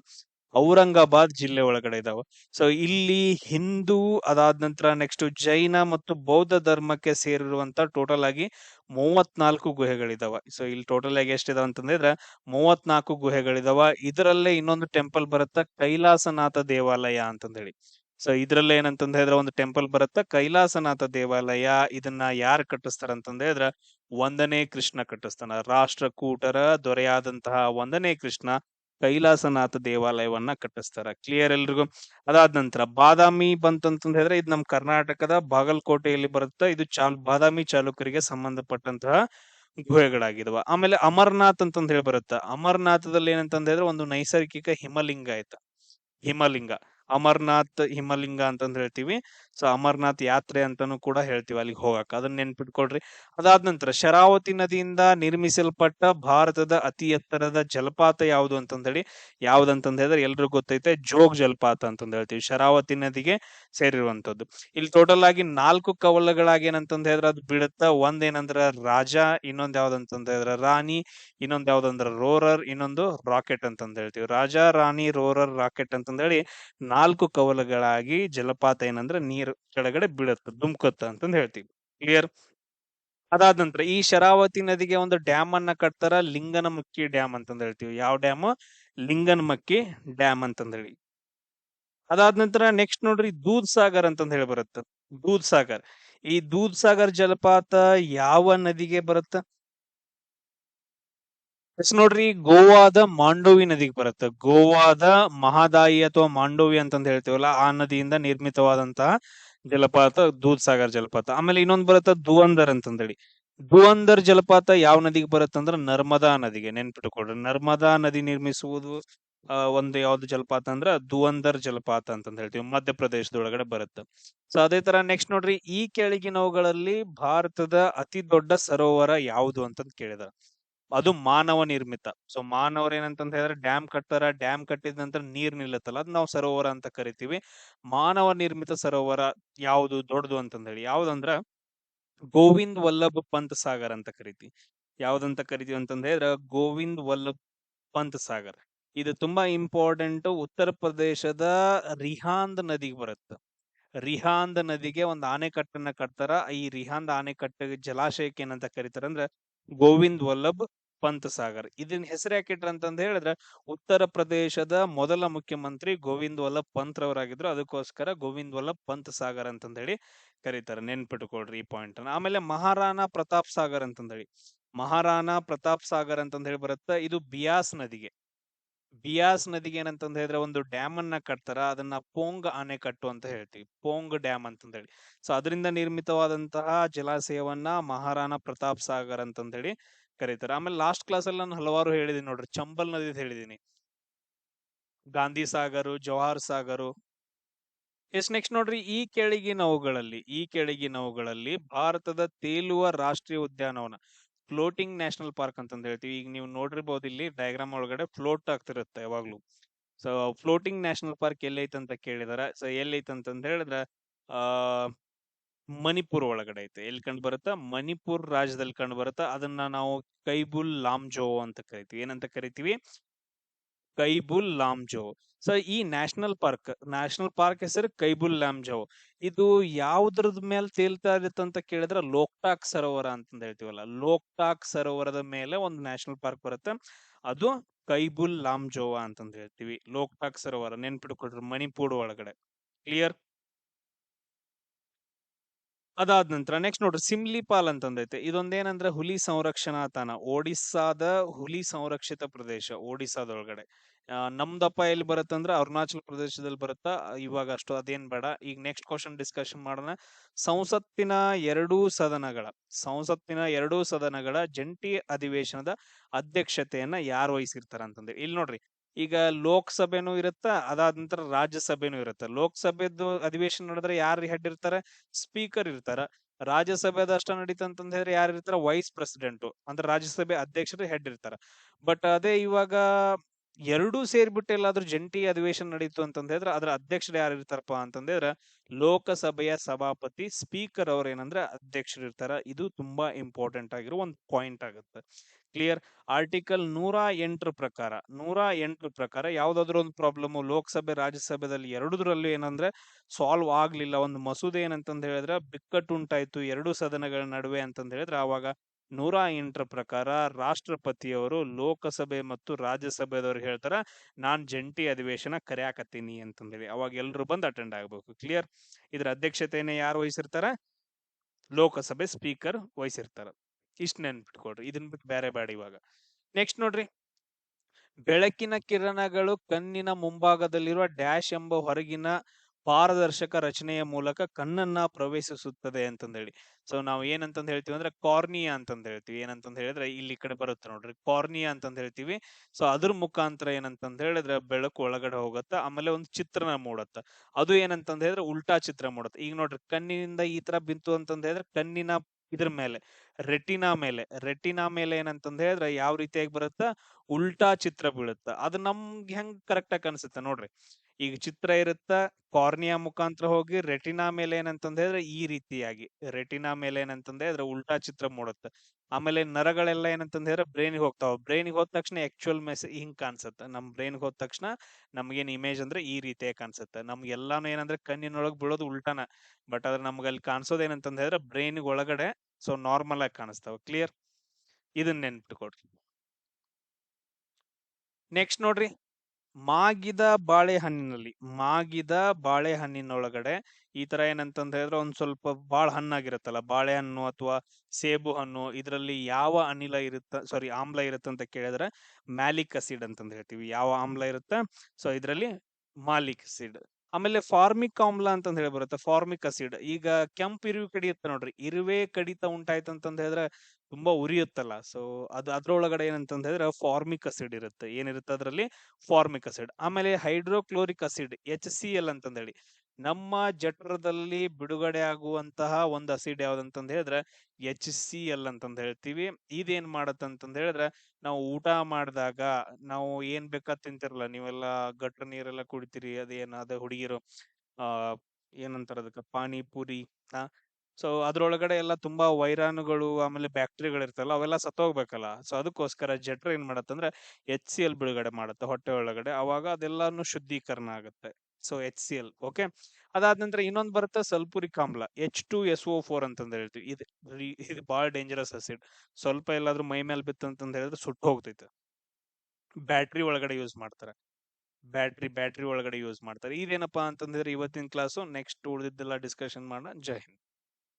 ಔರಂಗಾಬಾದ್ ಜಿಲ್ಲೆ ಒಳಗಡೆ ಇದಾವೆ. ಸೊ ಇಲ್ಲಿ ಹಿಂದೂ ಅದಾದ ನಂತರ ನೆಕ್ಸ್ಟ್ ಜೈನ ಮತ್ತು ಬೌದ್ಧ ಧರ್ಮಕ್ಕೆ ಸೇರಿರುವಂತ ಟೋಟಲ್ ಆಗಿ ಮೂವತ್ನಾಲ್ಕು ಗುಹೆಗಳಿದಾವ. ಸೊ ಇಲ್ಲಿ ಟೋಟಲ್ ಆಗಿ ಎಷ್ಟಿದಾವ ಅಂತಂದ್ರೆ ಮೂವತ್ನಾಲ್ಕು ಗುಹೆಗಳಿದಾವ. ಇದರಲ್ಲೇ ಇನ್ನೊಂದು ಟೆಂಪಲ್ ಬರುತ್ತ ಕೈಲಾಸನಾಥ ದೇವಾಲಯ ಅಂತಂದೇಳಿ. ಸೊ ಇದ್ರಲ್ಲೇ ಏನಂತಂದ ಹೇಳಿದ್ರೆ ಒಂದು ಟೆಂಪಲ್ ಬರುತ್ತಾ ಕೈಲಾಸನಾಥ ದೇವಾಲಯ. ಇದನ್ನ ಯಾರು ಕಟ್ಟಿಸ್ತಾರ ಅಂತಂದ ಹೇಳಿದ್ರೆ ಒಂದನೇ ಕೃಷ್ಣ ಕಟ್ಟಿಸ್ತಾನ. ರಾಷ್ಟ್ರಕೂಟರ ದೊರೆಯಾದಂತಹ ಒಂದನೇ ಕೃಷ್ಣ ಕೈಲಾಸನಾಥ ದೇವಾಲಯವನ್ನ ಕಟ್ಟಿಸ್ತಾರ. ಕ್ಲಿಯರ್ ಎಲ್ರಿಗೂ? ಅದಾದ ನಂತರ ಬಾದಾಮಿ ಬಂತಂತ ಹೇಳಿದ್ರೆ ಇದು ನಮ್ಮ ಕರ್ನಾಟಕದ ಬಾಗಲಕೋಟೆಯಲ್ಲಿ ಬರುತ್ತೆ ಇದು ಚಾಲ್, ಬಾದಾಮಿ ಚಾಲುಕ್ಯರಿಗೆ ಸಂಬಂಧಪಟ್ಟಂತಹ ಗುಹೆಗಳಾಗಿದವ. ಆಮೇಲೆ ಅಮರನಾಥ್ ಅಂತಂದ ಹೇಳಿ ಬರುತ್ತೆ. ಅಮರನಾಥದಲ್ಲಿ ಏನಂತಂದ ಹೇಳಿದ್ರೆ ಒಂದು ನೈಸರ್ಗಿಕ ಹಿಮಲಿಂಗ ಆಯ್ತ. ಹಿಮಲಿಂಗ. ಅಮರನಾಥ್ ಹಿಮಲಿಂಗ ಅಂತಂದ್ ಹೇಳ್ತೀವಿ. ಸೊ ಅಮರ್ನಾಥ್ ಯಾತ್ರೆ ಅಂತಾನು ಕೂಡ ಹೇಳ್ತೀವಿ ಅಲ್ಲಿಗೆ ಹೋಗಕ್ಕೆ. ಅದನ್ನ ನೆನ್ಪಿಟ್ಕೊಳ್ರಿ. ಅದಾದ ನಂತರ ಶರಾವತಿ ನದಿಯಿಂದ ನಿರ್ಮಿಸಲ್ಪಟ್ಟ ಭಾರತದ ಅತಿ ಎತ್ತರದ ಜಲಪಾತ ಯಾವುದು ಅಂತಂದೇಳಿ, ಯಾವ್ದಂತಂದ ಹೇಳಿದ್ರೆ ಎಲ್ರಿಗೂ ಗೊತ್ತೈತೆ, ಜೋಗ್ ಜಲಪಾತ ಅಂತಂದು ಹೇಳ್ತೀವಿ. ಶರಾವತಿ ನದಿಗೆ ಸೇರಿರುವಂತದ್ದು ಇಲ್ಲಿ ಟೋಟಲ್ ಆಗಿ ನಾಲ್ಕು ಕವಲಗಳಾಗಿ ಏನಂತಂದ ಹೇಳಿದ್ರೆ ಅದು ಒಂದ ಏನಂದ್ರ ರಾಜ, ಇನ್ನೊಂದ್ ಯಾವ್ದಂತಂದ ಹೇಳಿದ್ರೆ ರಾಣಿ, ಇನ್ನೊಂದ್ ಯಾವ್ದಂದ್ರ ರೋರರ್, ಇನ್ನೊಂದು ರಾಕೆಟ್ ಅಂತಂದ ಹೇಳ್ತೀವಿ. ರಾಜ, ರಾಣಿ, ರೋರರ್, ರಾಕೆಟ್ ಅಂತಂದ ಹೇಳಿ ನಾಲ್ಕು ಕವಲಗಳಾಗಿ ಜಲಪಾತ ಏನಂದ್ರೆ ನೀರ್ ಕೆಳಗಡೆ ಬೀಳತ್ತ, ಧುಮ್ಕತ್ತ ಅಂತಂದ್ ಹೇಳ್ತೀವಿ. ಕ್ಲಿಯರ್ ಅದಾದ ನಂತರ ಈ ಶರಾವತಿ ನದಿಗೆ ಒಂದು ಡ್ಯಾಮ್ ಅನ್ನ ಕಟ್ತಾರ ಲಿಂಗನಮಕ್ಕಿ ಡ್ಯಾಮ್ ಅಂತಂದ್ ಹೇಳ್ತೀವಿ. ಯಾವ ಡ್ಯಾಮ್ ಲಿಂಗನಮಕ್ಕಿ ಡ್ಯಾಮ್ ಅಂತಂದ್ ಹೇಳಿ. ಅದಾದ ನಂತರ ನೆಕ್ಸ್ಟ್ ನೋಡ್ರಿ ದೂದ್ ಸಾಗರ್ ಅಂತಂದ್ ಹೇಳಿ ಬರುತ್ತೆ. ದೂದ್ ಸಾಗರ್. ಈ ದೂದ್ ಸಾಗರ್ ಜಲಪಾತ ಯಾವ ನದಿಗೆ ಬರುತ್ತ? ಎಸ್ ನೋಡ್ರಿ, ಗೋವಾದ ಮಾಂಡೋವಿ ನದಿಗೆ ಬರುತ್ತೆ. ಗೋವಾದ ಮಹಾದಾಯಿ ಅಥವಾ ಮಾಂಡೋವಿ ಅಂತಂದ್ ಹೇಳ್ತೀವಲ್ಲ, ಆ ನದಿಯಿಂದ ನಿರ್ಮಿತವಾದಂತಹ ಜಲಪಾತ ದೂದ್ ಸಾಗರ್ ಜಲಪಾತ. ಆಮೇಲೆ ಇನ್ನೊಂದ್ ಬರುತ್ತೆ ದುವಂದರ್ ಅಂತಂದೇಳಿ ದುವಂದರ್ ಜಲಪಾತ ಯಾವ ನದಿಗೆ ಬರುತ್ತೆ ಅಂದ್ರೆ ನರ್ಮದಾ ನದಿಗೆ ನೆನ್ಪಿಟ್ಕೊಡ್ರಿ ನರ್ಮದಾ ನದಿ ನಿರ್ಮಿಸುವುದು ಒಂದು ಯಾವ್ದು ಜಲಪಾತ ಅಂದ್ರ ದುವಂದರ್ ಜಲಪಾತ ಅಂತಂದ್ ಹೇಳ್ತೀವಿ, ಮಧ್ಯಪ್ರದೇಶದೊಳಗಡೆ ಬರುತ್ತೆ. ಸೊ ಅದೇ ತರ ನೆಕ್ಸ್ಟ್ ನೋಡ್ರಿ, ಈ ಕೆಳಗಿನವುಗಳಲ್ಲಿ ಭಾರತದ ಅತಿ ದೊಡ್ಡ ಸರೋವರ ಯಾವುದು ಅಂತಂದ್ ಕೇಳಿದ ಅದು ಮಾನವ ನಿರ್ಮಿತ ಸೊ ಮಾನವರು ಏನಂತಂತ ಹೇಳಿದ್ರೆ ಡ್ಯಾಮ್ ಕಟ್ತಾರ, ಡ್ಯಾಮ್ ಕಟ್ಟಿದ ನಂತರ ನೀರ್ ನಿಲ್ಲತ್ತಲ್ಲ ಅದ್ ನಾವು ಸರೋವರ ಅಂತ ಕರಿತೀವಿ. ಮಾನವ ನಿರ್ಮಿತ ಸರೋವರ ಯಾವುದು ದೊಡ್ಡದು ಅಂತಂದೇಳಿ ಯಾವ್ದಂದ್ರ ಗೋವಿಂದ್ ವಲ್ಲಭ ಪಂತ್ ಸಾಗರ್ ಅಂತ ಕರಿತೀವಿ. ಯಾವ್ದಂತ ಕರಿತೀವಿ ಅಂತಂದ ಹೇಳಿದ್ರೆ ಗೋವಿಂದ್ ವಲ್ಲಭ್ ಪಂತ್ ಸಾಗರ್. ಇದು ತುಂಬಾ ಇಂಪಾರ್ಟೆಂಟ್ ಉತ್ತರ ಪ್ರದೇಶದ ರಿಹಾಂದ್ ನದಿಗೆ ಬರುತ್ತೆ. ರಿಹಾಂದ್ ನದಿಗೆ ಒಂದು ಆನೆಕಟ್ಟನ್ನ ಕಟ್ತಾರ. ಈ ರಿಹಾಂದ್ ಆಣೆಕಟ್ಟು ಜಲಾಶಯಕ್ಕೆ ಏನಂತ ಕರೀತಾರ ಅಂದ್ರೆ ಗೋವಿಂದ್ ವಲ್ಲಭ್ ಪಂತ್ ಸಾಗರ್. ಇದನ್ನ ಹೆಸರು ಯಾಕಿಟ್ರ ಅಂತಂದ ಹೇಳಿದ್ರೆ, ಉತ್ತರ ಪ್ರದೇಶದ ಮೊದಲ ಮುಖ್ಯಮಂತ್ರಿ ಗೋವಿಂದ್ ವಲ್ಲಭ್ ಪಂತ್ ರವರಾಗಿದ್ರು. ಅದಕ್ಕೋಸ್ಕರ ಗೋವಿಂದ್ ವಲ್ಲಭ್ ಪಂತ್ ಸಾಗರ್ ಅಂತಂದೇಳಿ ಕರೀತಾರೆ. ನೆನ್ಪಿಟ್ಕೊಳ್ರಿ ಈ ಪಾಯಿಂಟ್ ಅನ್ನ ಆಮೇಲೆ ಮಹಾರಾಣಾ ಪ್ರತಾಪ್ ಸಾಗರ್ ಅಂತಂದೇಳಿ. ಮಹಾರಾಣಾ ಪ್ರತಾಪ್ ಸಾಗರ್ ಅಂತಂದ ಹೇಳಿ ಬರುತ್ತೆ. ಇದು ಬಿಯಾಸ್ ನದಿಗೆ. ಬಿಯಾಸ್ ನದಿಗೆ ಏನಂತಂದ ಹೇಳಿದ್ರೆ ಒಂದು ಡ್ಯಾಮ್ ಅನ್ನ ಕಟ್ತಾರ. ಅದನ್ನ ಪೋಂಗ್ ಆಣೆಕಟ್ಟು ಅಂತ ಹೇಳ್ತೀವಿ. ಪೋಂಗ್ ಡ್ಯಾಮ್ ಅಂತಂದೇಳಿ. ಸೊ, ಅದರಿಂದ ನಿರ್ಮಿತವಾದಂತಹ ಜಲಾಶಯವನ್ನ ಮಹಾರಾಣಾ ಪ್ರತಾಪ್ ಸಾಗರ್ ಅಂತಂದ್ ಹೇಳಿ ಕರೀತಾರೆ. ಆಮೇಲೆ ಲಾಸ್ಟ್ ಕ್ಲಾಸಲ್ಲಿ ನಾನು ಹಲವಾರು ಹೇಳಿದೀನಿ ನೋಡ್ರಿ. ಚಂಬಲ್ ನದಿ ಹೇಳಿದೀನಿ. ಗಾಂಧಿ ಸಾಗರು, ಜವಾಹರ್ ಸಾಗರು. ಎಸ್ ನೆಕ್ಸ್ಟ್ ನೋಡ್ರಿ. ಈ ಕೆಳಗಿನವುಗಳಲ್ಲಿ ಈ ಕೆಳಗಿನವುಗಳಲ್ಲಿ ಭಾರತದ ತೇಲುವ ರಾಷ್ಟ್ರೀಯ ಉದ್ಯಾನವನ ಫ್ಲೋಟಿಂಗ್ ನ್ಯಾಷನಲ್ ಪಾರ್ಕ್ ಅಂತ ಹೇಳ್ತೀವಿ. ಈಗ ನೀವು ನೋಡಿರ್ಬೋದು ಇಲ್ಲಿ ಡಯಾಗ್ರಾಮ್ ಒಳಗಡೆ ಫ್ಲೋಟ್ ಆಗ್ತಿರುತ್ತೆ ಯಾವಾಗ್ಲೂ. ಸೊ ಫ್ಲೋಟಿಂಗ್ ನ್ಯಾಷನಲ್ ಪಾರ್ಕ್ ಎಲ್ಲೈತೆ ಅಂತ ಕೇಳಿದಾರ. ಸೊ ಎಲ್ಲೈತೆ ಅಂತಂದು ಹೇಳಿದ್ರೆ, ಆ ಮಣಿಪುರ್ ಒಳಗಡೆ ಐತೆ. ಎಲ್ಲಿ ಕಂಡು ಬರುತ್ತಾ? ಮಣಿಪುರ್ ರಾಜ್ಯದಲ್ಲಿ ಕಂಡು ಬರುತ್ತಾ? ಅದನ್ನ ನಾವು ಕೈಬುಲ್ ಲಾಮ್ಜೋ ಅಂತ ಕರಿತೀವಿ. ಏನಂತ ಕರಿತೀವಿ? ಕೈಬುಲ್ ಲಾಮ್ಜೋ ಸೊ ಈ ನ್ಯಾಷನಲ್ ಪಾರ್ಕ್ ನ್ಯಾಷನಲ್ ಪಾರ್ಕ್ ಹೆಸರು ಕೈಬುಲ್ ಲಾಮ್ಜೋ ಇದು ಯಾವ್ದ್ರದ ಮೇಲೆ ತೇಲ್ತಾ ಅಂತ ಕೇಳಿದ್ರೆ ಲೋಕ್ಟಾಕ್ ಸರೋವರ ಅಂತ ಹೇಳ್ತೀವಲ್ಲ. ಲೋಕ್ಟಾಕ್ ಸರೋವರದ ಮೇಲೆ ಒಂದು ನ್ಯಾಷನಲ್ ಪಾರ್ಕ್ ಬರುತ್ತೆ. ಅದು ಕೈಬುಲ್ ಲಾಮ್ಜೋವಾ ಅಂತಂದ್ ಹೇಳ್ತೀವಿ. ಲೋಕ್ಟಾಕ್ ಸರೋವರ ನೆನ್ಪಿಟ್ಕೊಳ್ರಿ ಮಣಿಪುರ್ ಒಳಗಡೆ. ಕ್ಲಿಯರ್? ಅದಾದ ನಂತರ ನೆಕ್ಸ್ಟ್ ನೋಡ್ರಿ ಸಿಮ್ಲಿಪಾಲ್ ಅಂತಂದೈತೆ. ಇದೊಂದೇನಂದ್ರೆ ಹುಲಿ ಸಂರಕ್ಷಣಾ ತಾಣ ಒಡಿಸ್ಸಾದ ಹುಲಿ ಸಂರಕ್ಷಿತ ಪ್ರದೇಶ ಒಡಿಸ್ಸಾದೊಳಗಡೆ. ನಮ್ದಪ್ಪ ಎಲ್ಲಿ ಬರುತ್ತಂದ್ರೆ ಅರುಣಾಚಲ ಪ್ರದೇಶದಲ್ಲಿ ಬರುತ್ತಾ? ಇವಾಗ ಅಷ್ಟು ಅದೇನ್ ಬೇಡ. ಈಗ ನೆಕ್ಸ್ಟ್ ಕ್ವಶನ್ ಡಿಸ್ಕಷನ್ ಮಾಡೋಣ. ಸಂಸತ್ತಿನ ಎರಡೂ ಸದನಗಳ, ಸಂಸತ್ತಿನ ಎರಡೂ ಸದನಗಳ ಜಂಟಿ ಅಧಿವೇಶನದ ಅಧ್ಯಕ್ಷತೆಯನ್ನ ಯಾರು ವಹಿಸಿರ್ತಾರ ಅಂತಂದ್ರೆ ಇಲ್ಲಿ ನೋಡ್ರಿ ಈಗ ಲೋಕಸಭೆನೂ ಇರುತ್ತ, ಅದಾದ ನಂತರ ರಾಜ್ಯಸಭೆನೂ ಇರುತ್ತೆ. ಲೋಕಸಭೆದು ಅಧಿವೇಶನ ನಡೆದ್ರೆ ಯಾರು ಹೆಡ್ ಇರ್ತಾರೆ? ಸ್ಪೀಕರ್ ಇರ್ತಾರ. ರಾಜ್ಯಸಭೆದ ಅಷ್ಟ ನಡೀತಂತಂದ ಹೇಳಿದ್ರೆ ಯಾರು ಇರ್ತಾರ? ವೈಸ್ ಪ್ರೆಸಿಡೆಂಟ್, ಅಂದ್ರೆ ರಾಜ್ಯಸಭೆ ಅಧ್ಯಕ್ಷರು ಹೆಡ್ ಇರ್ತಾರ. ಬಟ್ ಅದೇ ಇವಾಗ ಎರಡೂ ಸೇರ್ಬಿಟ್ಟು ಎಲ್ಲಾದ್ರೂ ಜಂಟಿ ಅಧಿವೇಶನ ನಡೀತು ಅಂತಂದ ಹೇಳಿದ್ರೆ ಅದ್ರ ಅಧ್ಯಕ್ಷರು ಯಾರು ಇರ್ತಾರಪ್ಪ ಅಂತಂದ್ರೆ ಲೋಕಸಭೆಯ ಸಭಾಪತಿ ಸ್ಪೀಕರ್ ಅವ್ರ ಏನಂದ್ರೆ ಅಧ್ಯಕ್ಷರು ಇರ್ತಾರ ಇದು ತುಂಬಾ ಇಂಪಾರ್ಟೆಂಟ್ ಆಗಿರೋ ಒಂದು ಪಾಯಿಂಟ್ ಆಗುತ್ತೆ. ಕ್ಲಿಯರ್ ಆರ್ಟಿಕಲ್ ನೂರ ಎಂಟರ ಪ್ರಕಾರ, ನೂರ ಎಂಟರ ಪ್ರಕಾರ ಯಾವುದಾದ್ರೂ ಒಂದು ಪ್ರಾಬ್ಲಮ್ ಲೋಕಸಭೆ, ರಾಜ್ಯಸಭೆದಲ್ಲಿ ಎರಡರಲ್ಲೂ ಏನಂದ್ರೆ ಸಾಲ್ವ್ ಆಗ್ಲಿಲ್ಲ. ಒಂದು ಮಸೂದೆ ಏನಂತಂದು ಹೇಳಿದ್ರೆ ಬಿಕ್ಕಟ್ಟು ಉಂಟಾಯ್ತು ಎರಡು ಸದನಗಳ ನಡುವೆ ಅಂತಂದು ಹೇಳಿದ್ರೆ ಆವಾಗ ನೂರ ಎಂಟರ ಪ್ರಕಾರ ರಾಷ್ಟ್ರಪತಿಯವರು ಲೋಕಸಭೆ ಮತ್ತು ರಾಜ್ಯಸಭೆದವ್ರು ಹೇಳ್ತಾರ, ನಾನ್ ಜಂಟಿ ಅಧಿವೇಶನ ಕರೆಯಾಕತ್ತೀನಿ ಅಂತಂದೇಳಿ ಅವಾಗ ಎಲ್ಲರೂ ಬಂದು ಅಟೆಂಡ್ ಆಗಬೇಕು. ಕ್ಲಿಯರ್ ಇದ್ರ ಅಧ್ಯಕ್ಷತೆಯನ್ನ ಯಾರು ವಹಿಸಿರ್ತಾರ? ಲೋಕಸಭೆ ಸ್ಪೀಕರ್ ವಹಿಸಿರ್ತಾರ. ಇಷ್ಟ ನೆನ್ಪಿಟ್ಕೊಡ್ರಿ ಇದನ್ ಬಿಟ್ಟು ಬೇರೆ ಬೇಡ ಇವಾಗ. ನೆಕ್ಸ್ಟ್ ನೋಡ್ರಿ. ಬೆಳಕಿನ ಕಿರಣಗಳು ಕಣ್ಣಿನ ಮುಂಭಾಗದಲ್ಲಿರುವ ಡ್ಯಾಶ್ ಎಂಬ ಹೊರಗಿನ ಪಾರದರ್ಶಕ ರಚನೆಯ ಮೂಲಕ ಕಣ್ಣನ್ನ ಪ್ರವೇಶಿಸುತ್ತದೆ ಅಂತಂದೇಳಿ. ಸೊ, ನಾವು ಏನಂತಂದ್ ಹೇಳ್ತೀವಿ ಅಂದ್ರೆ ಕಾರ್ನಿಯಾ ಅಂತಂದ್ ಹೇಳ್ತೀವಿ. ಏನಂತಂದ್ ಹೇಳಿದ್ರೆ ಇಲ್ಲಿ ಕಡೆ ಬರುತ್ತೆ ನೋಡ್ರಿ. ಕಾರ್ನಿಯಾ ಅಂತಂದ್ ಹೇಳ್ತೀವಿ. ಸೊ, ಅದ್ರ ಮುಖಾಂತರ ಏನಂತಂದ್ ಹೇಳಿದ್ರೆ ಬೆಳಕು ಒಳಗಡೆ ಹೋಗತ್ತ, ಆಮೇಲೆ ಒಂದು ಚಿತ್ರನ ಮೂಡತ್ತ. ಅದು ಏನಂತಂದ್ ಹೇಳಿದ್ರೆ ಉಲ್ಟಾ ಚಿತ್ರ ಮೂಡತ್ತೆ. ಈಗ ನೋಡ್ರಿ ಕಣ್ಣಿನಿಂದ ಈ ತರ ಬಿಂತು ಅಂತಂದ್ ಹೇಳಿದ್ರೆ ಕಣ್ಣಿನ ಇದ್ರ ಮೇಲೆ, ರೆಟಿನಾ ಮೇಲೆ. ರೆಟಿನಾ ಮೇಲೆ ಏನಂತಂದ್ ಹೇಳಿದ್ರೆ ಯಾವ ರೀತಿಯಾಗಿ ಬರುತ್ತ? ಉಲ್ಟಾ ಚಿತ್ರ ಬೀಳುತ್ತ? ಅದು ನಮ್ಗೆ ಹೆಂಗ್ ಕರೆಕ್ಟ್ ಆಗಿ ಅನ್ಸುತ್ತೆ ನೋಡ್ರಿ. ಈಗ ಚಿತ್ರ ಇರುತ್ತ? ಕಾರ್ನಿಯಾ ಮುಖಾಂತರ ಹೋಗಿ ರೆಟಿನಾ ಮೇಲೆ ಏನಂತಂದ್ ಹೇಳಿದ್ರೆ ಈ ರೀತಿಯಾಗಿ. ರೆಟಿನಾ ಮೇಲೆ ಏನಂತಂದ್ ಹೇಳಿದ್ರೆ ಉಲ್ಟಾ ಚಿತ್ರ ಮೂಡುತ್ತೆ. ಆಮೇಲೆ ನರಗಳೆಲ್ಲ ಏನಂತಂದ್ ಹೇಳಿದ್ರೆ ಬ್ರೈನ್ಗೆ ಹೋಗ್ತಾವ. ಬ್ರೈನ್ಗೆ ಹೋದ ತಕ್ಷಣ ಆಕ್ಚುಯಲ್ ಮೆಸೇಜ್ ಹಿಂಗ್ ಕಾಣಿಸುತ್ತೆ. ನಮ್ ಬ್ರೈನ್ಗೆ ಹೋದ ತಕ್ಷಣ ನಮ್ಗೇನ್ ಇಮೇಜ್ ಅಂದ್ರೆ ಈ ರೀತಿಯಾಗಿ ಕಾಣಿಸುತ್ತೆ. ನಮ್ಗೆ ಎಲ್ಲಾನು ಏನಂದ್ರೆ ಕಣ್ಣಿನೊಳಗೆ ಬೀಳೋದು ಉಲ್ಟಾನ. ಬಟ್ ಆದ್ರೆ ನಮ್ಗೆ ಅಲ್ಲಿ ಕಾಣಿಸೋದು ಏನಂತಂದ್ ಹೇಳಿದ್ರೆ ಬ್ರೈನ್ ಒಳಗಡೆ ಸೊ ನಾರ್ಮಲ್ ಆಗಿ ಕಾಣಿಸ್ತಾವ. ಕ್ಲಿಯರ್ ಇದನ್ನ ನೆನ್ಪಿಟ್ಕೊಡ್ರಿ ನೆಕ್ಸ್ಟ್ ನೋಡ್ರಿ. ಮಾಗಿದ ಬಾಳೆಹಣ್ಣಿನಲ್ಲಿ, ಮಾಗಿದ ಬಾಳೆಹಣ್ಣಿನೊಳಗಡೆ ಈ ತರ ಏನಂತಂದ ಹೇಳಿದ್ರೆ ಒಂದ್ ಸ್ವಲ್ಪ ಬಾಳ ಹಣ್ಣಾಗಿರುತ್ತಲ್ಲ, ಬಾಳೆಹಣ್ಣು ಅಥವಾ ಸೇಬು ಹಣ್ಣು, ಇದರಲ್ಲಿ ಯಾವ ಅನಿಲ ಇರುತ್ತ ಸಾರಿ ಆಮ್ಲ ಇರುತ್ತೆ ಅಂತ ಕೇಳಿದ್ರೆ ಮ್ಯಾಲಿಕ್ ಅಸಿಡ್ ಅಂತ ಹೇಳ್ತೀವಿ. ಯಾವ ಆಮ್ಲ ಇರುತ್ತೆ? ಸೊ ಇದರಲ್ಲಿ ಮಾಲಿಕ್ ಅಸಿಡ್ ಆಮೇಲೆ ಫಾರ್ಮಿಕ್ ಆಮ್ಲ ಅಂತ ಹೇಳಿ ಬರುತ್ತೆ, ಫಾರ್ಮಿಕ್ ಅಸಿಡ್ ಈಗ ಕೆಂಪು ಇರುವೆ ಕಡಿಯುತ್ತೆ ನೋಡ್ರಿ, ಇರುವೆ ಕಡಿತ ಉಂಟಾಯ್ತು ಅಂತಂದ ಹೇಳಿದ್ರೆ ತುಂಬಾ ಉರಿಯುತ್ತಲ್ಲ. ಸೊ, ಅದು ಅದ್ರೊಳಗಡೆ ಏನಂತ ಹೇಳಿದ್ರೆ ಫಾರ್ಮಿಕ್ ಅಸಿಡ್ ಇರುತ್ತೆ. ಏನಿರುತ್ತೆ ಅದರಲ್ಲಿ? ಫಾರ್ಮಿಕ್ ಅಸಿಡ್ ಆಮೇಲೆ hydrochloric acid H C L ಅಂತಂದೇಳಿ ನಮ್ಮ ಜಠರದಲ್ಲಿ ಬಿಡುಗಡೆ ಆಗುವಂತಹ ಒಂದು ಅಸಿಡ್ ಯಾವ್ದಂತಂದ ಹೇಳಿದ್ರೆ ಎಚ್ ಸಿ ಎಲ್ ಅಂತಂದು ಹೇಳ್ತೀವಿ. ಇದೇನ್ ಮಾಡತ್ತಂತಂದ ಹೇಳಿದ್ರೆ ನಾವು ಊಟ ಮಾಡಿದಾಗ ನಾವು ಏನ್ ಬೇಕಾ ತಿಂತಿರಲ್ಲ, ನೀವೆಲ್ಲ ಗಟ್ರ ನೀರೆಲ್ಲ ಕುಡಿತೀರಿ, ಅದೇನ ಅದ ಹುಡುಗಿರು, ಆ, ಏನಂತಾರ ಅದಕ್ಕೆ, ಪಾನಿಪುರಿ ಸೊ ಅದ್ರೊಳಗಡೆ ಎಲ್ಲ ತುಂಬಾ ವೈರಾಣುಗಳು, ಆಮೇಲೆ ಬ್ಯಾಕ್ಟೀರಿಯಾಗಳು ಇರ್ತಲ್ಲ ಅವೆಲ್ಲ ಸತ್ತೋಗ್ಬೇಕಲ್ಲ. ಸೊ ಅದಕ್ಕೋಸ್ಕರ ಜಠರ ಏನ್ ಮಾಡತ್ತಂದ್ರೆ ಎಚ್ ಸಿ ಎಲ್ ಬಿಡುಗಡೆ ಮಾಡುತ್ತೆ ಹೊಟ್ಟೆ ಒಳಗಡೆ. ಅವಾಗ ಅದೆಲ್ಲಾನು ಶುದ್ಧೀಕರಣ ಆಗುತ್ತೆ. So H C L okay ಅದಾದ ನಂತರ ಇನ್ನೊಂದು ಬರುತ್ತೆ ಸಲ್ಪುರಿಕ್ ಆಮ್ಲ H two S O four ಅಂತಂದ್ ಹೇಳ್ತೀವಿ. ಇದು ಇದು ಬಹಳ ಡೇಂಜರಸ್ ಅಸಿಡ್ ಸ್ವಲ್ಪ ಎಲ್ಲಾದ್ರೂ ಮೈ ಮೇಲೆ ಬಿತ್ತು ಅಂತಂದ್ ಹೇಳಿದ್ರೆ ಸುಟ್ಟು ಹೋಗ್ತೈತೆ. ಬ್ಯಾಟ್ರಿ ಒಳಗಡೆ ಯೂಸ್ ಮಾಡ್ತಾರೆ. ಬ್ಯಾಟ್ರಿ ಬ್ಯಾಟ್ರಿ ಒಳಗಡೆ ಯೂಸ್ ಮಾಡ್ತಾರೆ. ಇದೇನಪ್ಪಾ ಅಂತಂದ್ರೆ ಇವತ್ತಿನ ಕ್ಲಾಸು ನೆಕ್ಸ್ಟ್ ಉಳಿದಿದ್ದೆಲ್ಲ ಡಿಸ್ಕಷನ್ ಮಾಡೋಣ. ಜೈ ಹಿಂದ್.